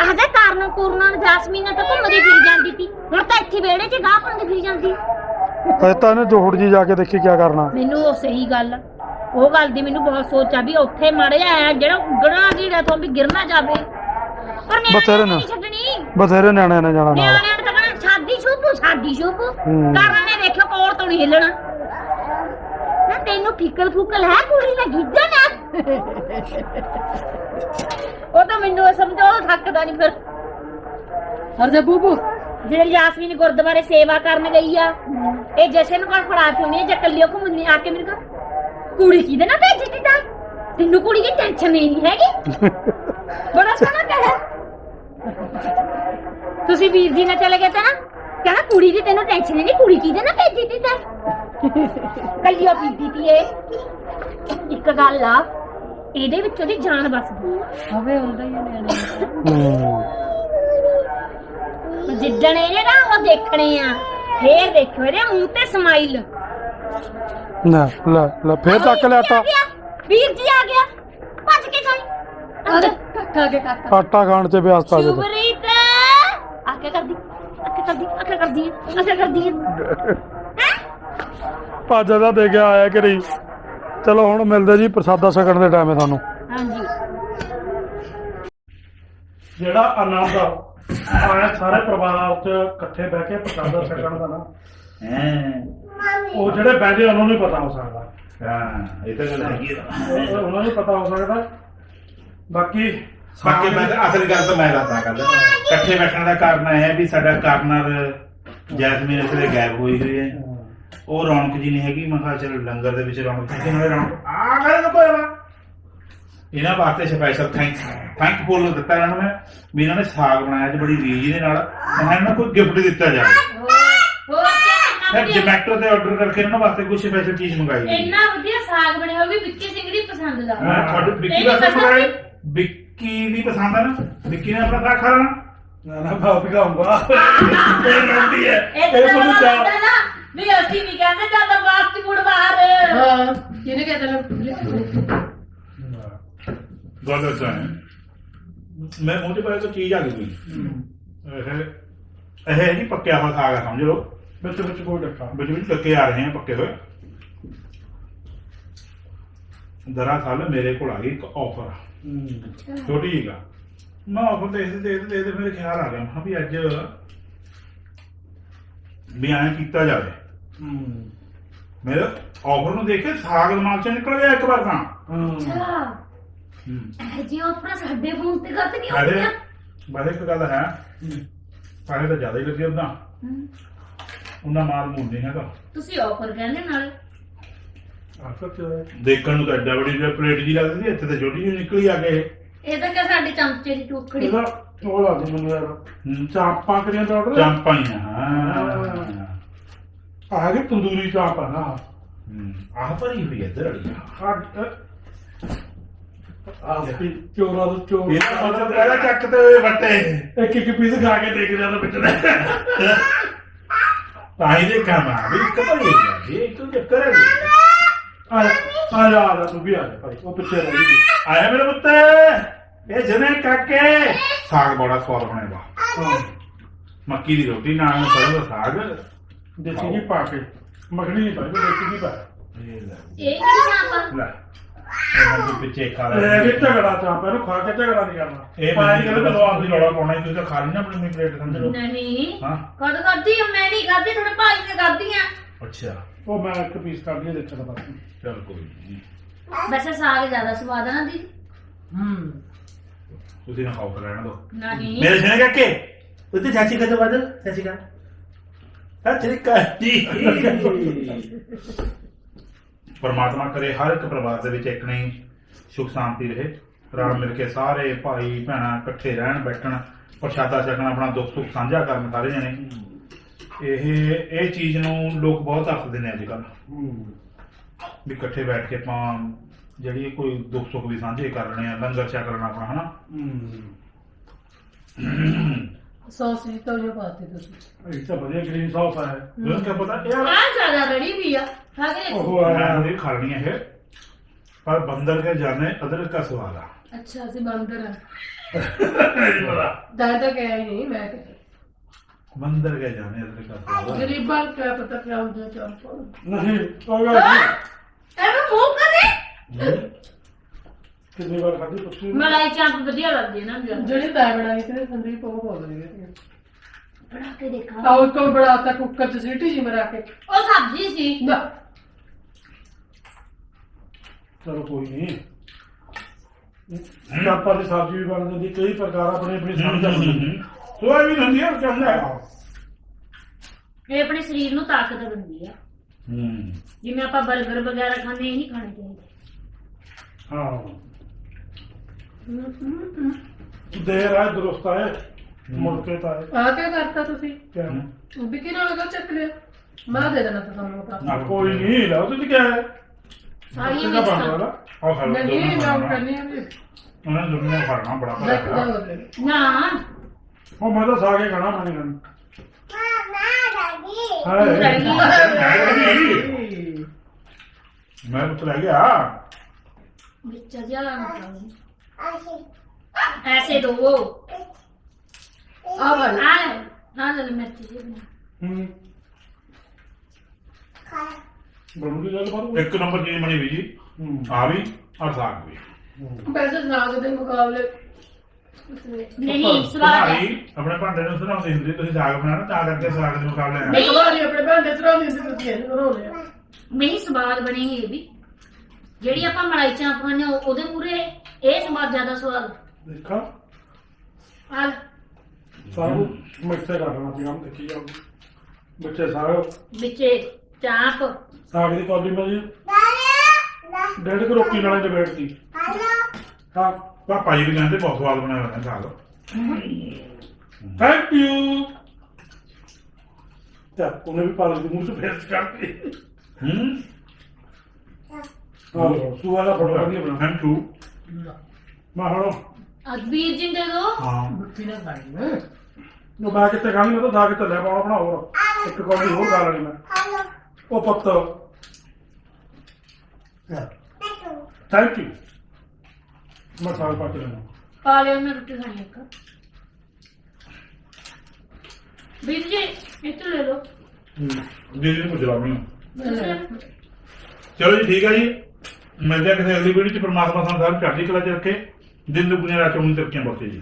ਆਹਦੇ ਕਾਰਨ ਕੁਰਨਾਂ ਜਾਸਮੀਨ ਤਾਂ ਘੁੰਮਦੀ ਫਿਰ ਜਾਂਦੀ ਸੀ। ਹੁਣ ਤਾਂ ਇੱਥੇ ਵਿਹੜੇ 'ਚ ਗਾਹ ਪਾਉਂਦੀ ਫਿਰ ਜਾਂਦੀ। ਅਜੇ ਤਾਂ ਇਹਨੇ ਜੋੜ ਜੀ ਜਾ ਕੇ ਦੇਖੀ ਕੀ ਕਰਨਾ। ਮੈਨੂੰ ਉਹ ਸਹੀ ਗੱਲ। ਆ। ਉਹ ਗੱਲ ਦੀ ਮੈਨੂੰ ਬਹੁਤ ਸੋਚ ਆ ਵੀ ਉੱਥੇ ਮਾੜੇ ਆਇਆ ਜਿਹੜਾ ਉੱਗਣਾ ਦੀ ਤੋਂ ਵੀ ਗਿਰ ਨਾ ਜਾਵੇ। ਪਰ ਬਥੇਰੇ ਨਿਆਣੇ ਨੇ। ਨਹੀਂ ਛੱਡਣੀ। ਬਥੇਰੇ ਨਿਆਣਿਆਂ ਨੇ ਜਾਣਾ ਨਾਲ। ਨਿਆਣਿਆਂ ਨੇ ਤਾਂ ਸ਼ਾਦੀ ਸ਼ੁਭੂ ਸ਼ਾਦੀ ਸ਼ੁਭੂ। ਹੂੰ। ਕਾਰਨ ਨੇ ਵੇਖਿਓ ਕੋਲ ਤੋਂ ਨਹੀਂ ਹਿੱਲਣਾ। ਨਾ ਤੈਨੂੰ ਫਿਕਲ ਫੁਕਲ ਹੈ ਕੁੜੀ ਦਾ ਗਿੱਜਾ ਨਾ? ਉਹ ਤਾਂ ਮੈਨੂੰ ਇਹ ਸਮਝੋ ਉਹ ਥੱਕਦਾ ਨਹੀਂ ਫਿਰ। ਹਰ ਜਾ ਬੂਬੂ। ਜਿਹੜੀ ਯਾਸਮੀਨ ਗੁਰਦੁਆਰੇ ਸੇਵਾ ਕਰਨ ਗਈ ਆ ਇਹ ਜਸ਼ਨ ਨੂੰ ਕੋਲ ਫੜਾ ਕੇ ਆਉਣੀ ਆ ਜਾਂ ਕੱਲਿਓ ਘੁੰਮਣੀ ਆ ਕੇ ਮੇਰੇ ਕੋਲ ਕੁੜੀ ਕਿਹਦੇ ਨਾਲ ਭੇਜੀ ਤੀ? ਤਾਂ ਤੈਨੂੰ ਕੁੜੀ ਦੀ ਟੈਨਸ਼ਨ ਨਹੀਂ ਹੈਗੀ। ਬੜਾ ਸੋਹਣਾ ਕਹੇ ਤੁਸੀਂ ਵੀਰ ਜੀ ਨਾਲ ਚਲੇ ਗਏ ਤਾਂ ਨਾ ਕਹਿੰਦਾ ਕੁੜੀ ਦੀ ਤੈਨੂੰ ਟੈਨਸ਼ਨ ਨਹੀਂ ਕੁੜੀ ਕਿਹਦੇ ਨਾਲ ਭੇਜੀ ਤੀ ਤਾਂ ਕੱਲਿਓ ਪੀਤੀ ਤੀ ਇਹ। ਇੱਕ ਗੱਲ ਆ ਇਹਦੇ ਵਿੱਚ ਉਹਦੀ ਜਾਨ ਬਸਦੀ ਆ। ਹਵੇ ਹੁੰਦਾ ਹੀ ਆ ਨਿਆਣੇ ਹੂੰ। ਜਿੱਦਣ ਇਹਨੇ ਨਾ ਉਹ ਦੇਖਣੇ ਆ ਫੇਰ ਦੇਖੋ ਇਹਦੇ ਮੂੰਹ ਤੇ ਸਮਾਈਲ ਲੈ ਲੈ ਲੈ ਫੇਰ ਚੱਕ ਲਿਆ ਆਟਾ ਵੀਰ ਜੀ ਆ ਗਿਆ। ਭੱਜ ਕੇ ਜਾਈ। ਅਰੇ ਖਾ ਕੇ ਕਾਕਾ। ਆਟਾ ਖਾਣ ਤੇ ਵਿਅਸਤ ਆ ਜਦ ਸ਼ੁਭਰੀਤ! ਆ ਕੇ ਕਰਦੀ ਆ ਕੇ ਕਰਦੀ ਆ ਕੇ ਕਰਦੀ ਆ। ਕੇ ਕਰਦੀ ਹੈ? ਭੱਜ ਦਾ ਦੇ ਕੇ ਆਇਆ ਕਿ ਨਹੀਂ ਚਲੋ ਹੁਣ ਮਿਲਦੇ ਜੀ ਪ੍ਰਸਾਦਾ ਛਕਣ ਦੇ ਟਾਈਮ ਹੈ ਤੁਹਾਨੂੰ। ਹਾਂਜੀ। ਜਿਹੜਾ ਆਨੰਦ ਆਇਆ ਸਾਰੇ ਪਰਿਵਾਰ ਚ ਇਕੱਠੇ ਬਹਿ ਕੇ ਪ੍ਰਸ਼ਾਦਾ ਛਕਣ ਦਾ ਨਾ। ਹੈ। ਉਹ ਜਿਹੜੇ ਬਹਿੰਦੇ ਉਹਨਾਂ ਨੂੰ ਹੀ ਪਤਾ ਹੋ ਸਕਦਾ। ਹਾਂ ਇਹ ਤਾਂ ਗੱਲ ਹੈਗੀ ਆ। ਉਹ- ਉਹਨਾਂ ਨੂੰ ਪਤਾ ਹੋ ਸਕਦਾ। ਬਾਕੀ ਬਾਕੀ ਮੈਂ ਤਾਂ ਅਸਲ ਗੱਲ ਤਾਂ ਮੈਂ ਦੱਸਦਾ ਗੱਲ। ਇਕੱਠੇ ਬੈਠਣ ਦਾ ਕਾਰਨ ਇਹ ਹੈ ਵੀ ਸਾਡਾ ਕਾਰਨਰ ਜੈਸਮੀਨ ਇਸ ਵੇਲੇ ਗਾਇਬ ਹੋਈ ਹੋਈ ਹੈ। ਉਹ ਰੌਣਕ ਜੀ ਨਹੀਂ ਹੈਗੀ ਮੈਂ ਕਿਹਾ ਚਲੋ ਲੰਗਰ ਦੇ ਵਿੱਚ ਰੌਣਕ ਹੈ ਨਾਲੇ ਰੌਣਕ। ਆ ਗਏ ਨਾ ਕੋਈ ਵਾ ਇਹਨਾਂ ਵਾਸਤੇ ਸਪੈਸ਼ਲ ਥੈਂਕ ਥੈਂਕਫੁਲ ਦਿੱਤਾ ਇਹਨਾਂ ਨੂੰ ਮੈਂ ਵੀ ਇਹਨਾਂ ਨੇ ਸਾਗ ਬਣਾਇਆ ਤੇ ਬੜੀ ਰੀਝ ਦੇ ਨਾਲ ਇਹਨਾਂ ਨੂੰ ਕੋਈ ਗਿਫਟ ਦਿੱਤਾ ਜਾਵੇ। ਹੋਰ ਕੀ ਫਿਰ ਜਮੈਟੋ ਤੇ ਆਰਡਰ ਕਰਕੇ ਇਹਨਾਂ ਵਾਸਤੇ ਕੁਝ ਸਪੈਸ਼ਲ ਚੀਜ਼ ਮੰਗਾਈ ਗਈ ਇੰਨਾ ਵਧੀਆ ਸਾਗ ਬਣਿਆ ਹੋਇਆ ਵੀ ਵਿੱਕੀ ਸਿੰਘ ਦੀ ਪਸੰਦ ਦਾ। ਮੈਂ ਤੁਹਾਡੀ ਵਿੱਕੀ ਵਾਸਤੇ ਮੰਗਾਇਆ ਵਿੱਕੀ ਦੀ ਪਸੰਦ ਹੈ ਨਾ। ਵਿੱਕੀ ਨੇ ਆਪਣਾ ਸਾਗ ਖਾਣਾ। ਨਾ ਨਾ ਬਾਪ ਖਾਊਂਗਾ। ਇਹ ਰੋਟੀ ਹੈ। ਇਹ ਤਾਂ ਤੁਹਾਨੂੰ ਚਾਹ ਲੱਗਦਾ ਨਾ ਵੀ ਅਸੀਂ ਵੀ ਕਹਿੰਦੇ ਜਾਂਦਾ ਫਾਸਟ ਫੂਡ ਬਾਹਰ। ਹਾਂ ਕਿਹਨੇ ਕਹਿ ਤਾ ਗੱਲ ਤਾਂ ਹੈ ਮੈਂ ਉਹਦੇ ਬਾਰੇ ਕੋਈ ਚੀਜ਼ ਆ ਗਈ ਕੋਈ ਇਹ ਇਹ ਹੈ ਜੀ ਪੱਕਿਆ ਹੋਇਆ ਸਾਗ ਆ ਸਮਝ ਲਓ। ਵਿੱਚ ਵਿੱਚ ਕੋਈ ਡੱਕਾ। ਵਿੱਚ ਵਿੱਚ ਪੱਕੇ ਆ ਰਹੇ ਆ ਪੱਕੇ ਹੋਏ। ਦਰਅਸਲ ਮੇਰੇ ਕੋਲ ਆ ਗਈ ਇੱਕ ਆਫਰ ਛੋਟੀ ਜਿਹੀ ਗਾ ਮੈਂ ਆਫਰ ਦੇਖਦੇ ਦੇਖਦੇ ਦੇਖਦੇ ਮੇਰੇ ਖਿਆਲ ਆ ਗਿਆ। ਮੈਂ ਕਿਹਾ ਵੀ ਅੱਜ ਵੀ ਐਂ ਕੀਤਾ ਜਾਵੇ। ਮੇਰੇ ਆਫਰ ਨੂੰ ਦੇਖ ਕੇ ਸਾਗ ਦਿਮਾਗ ਚੋਂ ਨਿਕਲ ਗਿਆ ਇੱਕ ਵਾਰ ਤਾਂ। ਅੱਛਾ। ਇਹ ਜੀ ਆਪਣਾ ਸਾਡੇ ਫੋਨ ਤੇ ਗੱਤ ਨਹੀਂ ਅਰੇ ਹੁੰਦੀਆਂ ਬਾਰੇ ਇੱਕ ਗੱਲ ਹੈ। ਪੈਸੇ ਤਾਂ ਜ਼ਿਆਦਾ ਹੀ ਲੱਗੇ ਉਦਾਂ ਉਹਨਾਂ ਮਾਲ ਮੂਲ ਨਹੀਂ ਹੈਗਾ। ਤੁਸੀਂ ਆਫਰ ਕਹਿੰਦੇ ਨਾਲ। ਦੇਖਣ ਨੂੰ ਤਾਂ ਐਡਾ ਬੜੀ ਜਿਹੀ ਪਲੇਟ ਜੀ ਲੱਗਦੀ ਸੀ ਇੱਥੇ ਤਾਂ ਛੋਟੀ ਜਿਹੀ ਨਿਕਲੀ ਆ ਗਏ ਇਹ। ਤਾਂ ਕਿ ਸਾਡੇ ਚਮਚੇ ਦੀ ਇਹਦਾ ਉਹ ਲੱਗਦੀ ਮੈਨੂੰ ਯਾਰ। ਹੂੰ। ਚਾਂਪਾਂ ਕਰੀਆਂ ਦਾ ਆਰਡਰ ਚਾਂਪਾਂ ਹੀ ਆ ਹਾਂ। ਆ ਗਈ ਤੰਦੂਰੀ ਚਾਂਪ ਆ ਨਾ। ਹੂੰ। ਆਹ ਭਰੀ ਹੋਈ ਹੈ ਇੱਧਰ ਵਾਲੀ ਆ। ਵੀ ਚੋਰਾ ਤੋਂ ਚੋਰ। ਇਹਦਾ ਮਤਲਬ ਪਹਿਲਾਂ ਚੱਕ ਤੇ ਹੋਏ ਵੱਟੇ। ਇੱਕ ਇੱਕ ਪੀਸ ਖਾ ਕੇ ਦੇਖ ਜਾਂਦਾ ਵਿੱਚ। ਨੇ ਤਾਂ ਹੀ ਦੇ ਕੰਮ ਆ ਵੀ ਇੱਕ ਭਰੀ ਹੋਈ ਹੈ ਜੀ ਇੱਕ ਚੱਕਰ ਹੈ ਜੀ। ਆ ਜਾ, ਆ ਜਾ ਆ ਜਾ ਤੂੰ ਵੀ ਆ ਜਾ ਭਾਈ ਉਹ ਪਿੱਛੇ ਰਹਿ ਗਈ। ਆਇਆ ਮੇਰੇ ਪੁੱਤ ਇਹ ਜਨੇ ਕਾਕੇ ਸਾਗ ਬੜਾ ਸਵਾਦ ਬਣੇਗਾ ਹਾਂ। ਮੱਕੀ ਦੀ ਰੋਟੀ ਨਾਲ ਸਰੋਂ ਦਾ ਸਾਗ। ਦੇਸੀ ਘੀ ਪਾ ਕੇ ਮੱਖਣੀ ਨਹੀਂ ਪਾਈ ਦੇਸੀ ਘੀ ਪਾ। ਇਹ ਲੈ। ਇਹ ਕਿਹੜੀ ਚਾਂਪਾ ਲੈ। ਇਹ ਹਮ ਤੋਂ ਪਿੱਛੇ ਖਾ ਇਹ ਲੈ ਵੀ ਝਗੜਾ ਚਾਂਪ ਇਹਨੂੰ ਖਾ ਕੇ ਝਗੜਾ ਨਹੀਂ ਕਰਨਾ। ਇਹ ਪਾਇਆ ਮੈਂ ਨਹੀਂ ਕਹਿੰਦਾ ਕਹਿੰਦਾ ਆਪ ਦੀ ਰੌਲਾ ਪਾਉਣਾ ਹੀ ਤੁਸੀਂ ਤਾਂ ਖਾ ਲਈ ਨਾ ਆਪਣੀ ਆਪਣੀ ਪਲੇਟ ਸਮਝ ਲਓ। ਨਹੀਂ। ਹਾਂ। ਕਦ ਕਰਦੀ ਆ? ਮੈਂ ਨਹੀਂ ਕਰਦੀ ਤੁਹਾਡੇ ਭਾਈ ਨੇ ਕਰਦੀ ਆ। ਅੱਛਾ। ਉਹ ਮੈਂ ਇੱਕ ਪੀਸ ਕੱਢ ਲਿਆ ਦੇਖਣ ਦਾ ਬਸ। ਚਲ ਕੋਈ ਨਹੀਂ ਵੈਸੇ ਸਾਗ ਜ਼ਿਆਦਾ ਸਵਾਦ ਆ ਨਾ ਦੀ ਹੂੰ। ਤੁਸੀਂ ਨਾ ਖਾਓ ਕਰ ਲੈਣ ਦਿਓ ਨਹੀਂ। ਮੇਰੇ ਸੁਣੇ ਕਾਕੇ ਉੱਤੇ ਚਾਚੀ ਕਦੋਂ ਬਦਲ ਚਾਚੀ ਕਾ ਚਾਚੀ ਕਾਚੀ ਪਰਮਾਤਮਾ ਕਰੇ ਹਰ ਇੱਕ ਪਰਿਵਾਰ ਦੇ ਵਿੱਚ ਇੱਕ ਨਹੀਂ ਸੁਖ ਸ਼ਾਂਤੀ ਰਹੇ। ਰਲ ਮਿਲ ਕੇ ਸਾਰੇ ਭਾਈ ਭੈਣਾਂ ਇਕੱਠੇ ਰਹਿਣ ਬੈਠਣ ਪ੍ਰਸ਼ਾਦਾ ਛਕਣ ਆਪਣਾ ਦੁੱਖ ਸੁੱਖ ਸਾਂਝਾ ਕਰਨ ਸਾਰੇ ਜਣੇ। ਇਹ ਇਹ ਚੀਜ਼ ਨੂੰ ਲੋਕ ਬਹੁਤ ਦੱਸਦੇ ਨੇ ਅੱਜ ਕੱਲ੍ਹ। ਵੀ ਇਕੱਠੇ ਬੈਠ ਕੇ ਆਪਾਂ ਜਿਹੜੀ ਕੋਈ ਦੁੱਖ ਸੁੱਖ ਵੀ ਸਾਂਝੇ ਕਰ ਲੈਣੇ ਆ ਲੰਗਰ ਛਕ ਲੈਣਾ ਆਪਣਾ ਹਨਾ? ਸੌਸ ਵੀ ਤਾਂ ਜੋ ਪਾਤੇ ਤੁਸੀਂ। ਇਹ ਤਾਂ ਵਧੀਆ ਗ੍ਰੀਨ ਸੌਸ ਹੈ ਤੁਹਾਨੂੰ ਕੀ ਪਤਾ? ਯਾਰ ਆ ਜ਼ਿਆਦਾ ਰੜੀ ਵੀ ਆ। ਖਾ ਕੇ ਦੇਖੋ। ਉਹ ਮੈਂ ਆ ਉਹਦੀ ਖਾਣੀ ਹੈ ਪਰ ਬੰਦਰ ਕੇ ਜਾਣੇ ਅਦਰਕ ਦਾ ਸਵਾਦ ਆ। ਅੱਛਾ ਅਸੀਂ ਬੰਦਰ ਆ। <laughs> ਨਹੀਂ ਪਤਾ। ਤਾਂ ਤਾਂ ਕਹਿਆ ਹੀ ਨਹੀਂ ਮੈਂ ਕਿਹਾ। ਬੰਦਰ ਕੇ ਜਾਣੇ ਅਦਰਕ ਦਾ ਗਰੀਬਾਂ ਨੂੰ ਕਿਆ ਪਤਾ ਕਿਆ ਹੁੰਦਾ ਚਾਂਪਾ ਨਹੀਂ ਉਹ ਨਹੀਂ। ਐਵੇਂ ਮੂੰਹ ਕਰੇ। ਕਿੰਨੀ ਵਾਰ ਖਾਧੀ ਪੁੱਛੀ? ਮਲਾਈ ਚਾਂਪ ਵਧੀਆ ਲੱਗਦੀ ਹੈ ਨਾ ਜਿਹੜੀ ਤਾਂ ਬਣਾਈ ਤੇ ਸੰਦੀਪ ਉਹ ਬੋਲ ਰਹੀ ਹੈ। ਬਣਾ ਕੇ ਦੇਖਾਂ। ਕੋ ਬਣਾਤਾ ਕੁੱਕਰ ਚ ਸੀਟੀ ਜੀ ਮਰਾ ਕੇ। ਉਹ ਸਬਜ਼ੀ ਸੀ। ਨਾ। ਚਲੋ ਕੋਈ ਨਹੀਂ। ਚਾਪਾ ਦੀ ਸਬਜ਼ੀ ਵੀ ਬਣ ਜਾਂਦੀ ਕਈ ਪ੍ਰਕਾਰ ਆਪਣੀ ਆਪਣੀ ਸਮਝ ਆਉਂਦੀ ਸੋਇਆਬੀਨ ਹੁੰਦੀ ਹੈ। ਕਹਿੰਦਾ ਇਹ ਆਪਣੇ ਸਰੀਰ ਨੂੰ ਤਾਕਤ ਦਿੰਦੀ ਆ। ਹੂੰ। ਜਿਵੇਂ ਆਪਾਂ 버ਗਰ ਵਗੈਰਾ ਖਾਂਦੇ ਇਹ ਨਹੀਂ ਖਾਣੇ ਚਾਹੀਦੇ। ਹਾਂ ਦੇਰ ਆ ਦਰੁਸਤ ਹੈ। ਮੁੜ ਕੇ ਤਾਂ ਆਏ। ਆ ਕਿਆ ਕਰਤਾ ਤੁਸੀਂ? ਕਿਆ? ਉਹ ਵੀ ਕਿਹਨਾਂ ਲਗਾ ਚੱਕ ਲਿਆ? ਮੈਂ ਦੇ ਦੇਣਾ ਤਾਂ ਤੁਹਾਨੂੰ ਤਾਂ ਨਾ ਕੋਈ ਨਹੀਂ ਲਾਓ ਤੁਸੀਂ ਕਿਆ ਹੈ। ਸਾਰੀਆਂ ਬਣ ਮਿਕਸ ਵਾਲਾ ਆਹ ਖਾ ਲਓ ਨਹੀਂ ਮੈਂ ਉਹ ਕਰਨੀ ਹੈ ਵੀ ਉਹਨਾਂ ਨੇ ਦੋਨੋਂ ਖਾਣਾ ਬੜਾ ਉਹਦੇ। ਨਾ। ਉਹ ਮੈਂ ਤਾਂ ਸਾਗੇ ਖਾਣਾ ਮੈਂ ਨਹੀਂ ਖਾਣਾ ਹਾਏ ਮੈਂ ਪੁੱਤ ਲੈ ਗਿਆ। ਵਿੱਚ ਜਿਆ ਐਸੇ ਦੋ। ਆ ਆ ਨਾ ਲੈ। ਮਿਰਚ ਜੀ। ਹੂੰ। ਬਣੂਗੀ ਗੱਲ ਬਾਤ ਇੱਕ ਨੰਬਰ ਚੀਜ਼ ਬਣੀ ਵੀ ਜੀ। ਹੂੰ। ਆ ਵੀ ਔਰ ਸਾਗ ਵੀ। ਵੈਸੇ ਸਾਗ ਦੇ ਮੁਕਾਬਲੇ ਨਹੀਂ ਸਵਾਦ ਹੈ ਭਾਈ ਆਪਣੇ ਭਾਂਡੇ ਨੂੰ ਸੁਣਾਉਂਦੀ ਹੁੰਦੀ ਤੁਸੀਂ ਸਾਗ ਬਣਾਉਣਾ ਤਾਂ ਕਰਕੇ ਸਾਗ ਦੇ ਮੁਕਾਬਲੇ ਆ ਇੱਕ ਵਾਰੀ ਆਪਣੇ ਭਾਂਡੇ ਚੜਾ ਦਿੰਦੇ ਤੁਸੀਂ ਇਹ ਬਣਾਉ ਲਿਆ। ਨਹੀਂ ਸਵਾਦ ਬਣੀ ਇਹ ਵੀ। ਜਿਹੜੀ ਆਪਾਂ ਮਲਾਈ ਚਾਂਪ ਹਾਂ, ਉਹਦੇ ਮੂਰੇ ਇਹ ਸਵਾਦ ਜ਼ਿਆਦਾ ਸਵਾਦ। ਦੇਖਾਂ। ਆ ਸਾਰਾ ਮਿਕਸ ਕਰ ਲੈਣਾ ਸੀ ਹਮ ਦੇਖੀ ਜਾਓ ਬੱਚੇ ਸਾਗ। ਵਿੱਚੇ ਚਾਂਪ। ਸਾਗ ਦੀ ਕੌਲੀ ਮੈਂ ਜੀ ਡੇਢ ਕੁ ਰੋਟੀ ਨਾਲੇ ਤੇ ਬੈਠਦੀ ਹਾਂ। ਪਾਪਾ ਜੀ ਵੀ ਕਹਿੰਦੇ ਬਹੁਤ ਸਵਾਦ ਬਣਾਇਆ ਹੋਇਆ ਸਾਗ ਥੈਂਕ ਯੂ ਤਾਂ ਉਹਨੇ ਵੀ ਪਾਲ ਦੀ ਮੂੰਹ ਤੋਂ ਫੇਰ ਕਰਤੀ ਹੂੰ ਹਾਂ ਸੂਆ ਦਾ ਫੋਟੋ ਵਧੀਆ ਬਣਾ ਥੈਂਕ ਯੂ ਮੈਂ ਹੁਣ ਅੱਜ ਵੀਰ ਜੀ ਦੇ ਦੋ। ਹਾਂ। ਮੁੱਠੀ ਨਾਲ ਖਾਣੀ ਨਾ ਉਹ ਮੈਂ ਕਿੱਥੇ ਖਾਣੀ ਮੈਂ ਤਾਂ ਦਾ ਕੇ ਚੱਲਿਆ ਪਾਉਣਾ ਬਣਾ ਹੋਰ। ਇੱਕ ਕੌਲੀ ਹੋਰ ਖਾ ਲੈਣੀ ਮੈਂ। ਉਹ ਪੁੱਤ। ਥੈਂਕ ਯੂ ਮੈਂ ਸਾਗ ਪਾ ਕੇ ਲੈਣਾ ਪਾ ਲਿਓ ਮੈਂ ਰੋਟੀ ਖਾਣੀ ਇੱਕ। ਵੀਰ ਜੀ ਇੱਥੇ ਲੈ ਲਓ। ਜੀ ਜੀ ਪੁੱਛ ਲਾ ਮੈਨੂੰ ਚਲੋ ਜੀ ਠੀਕ ਹੈ ਜੀ। ਮਿਲਦੇ ਆ ਕਿਸੇ ਅਗਲੀ ਵੀਡੀਓ ਚ ਪਰਮਾਤਮਾ ਸਾਨੂੰ ਚੜ੍ਹਦੀ ਕਲਾ ਚ ਰੱਖੇ। ਦਿਨ ਦੁਗਣੀਆਂ ਰਾਤਾਂ ਨੂੰ ਤਰੱਕੀਆਂ ਬਖਸ਼ੇ ਜੀ।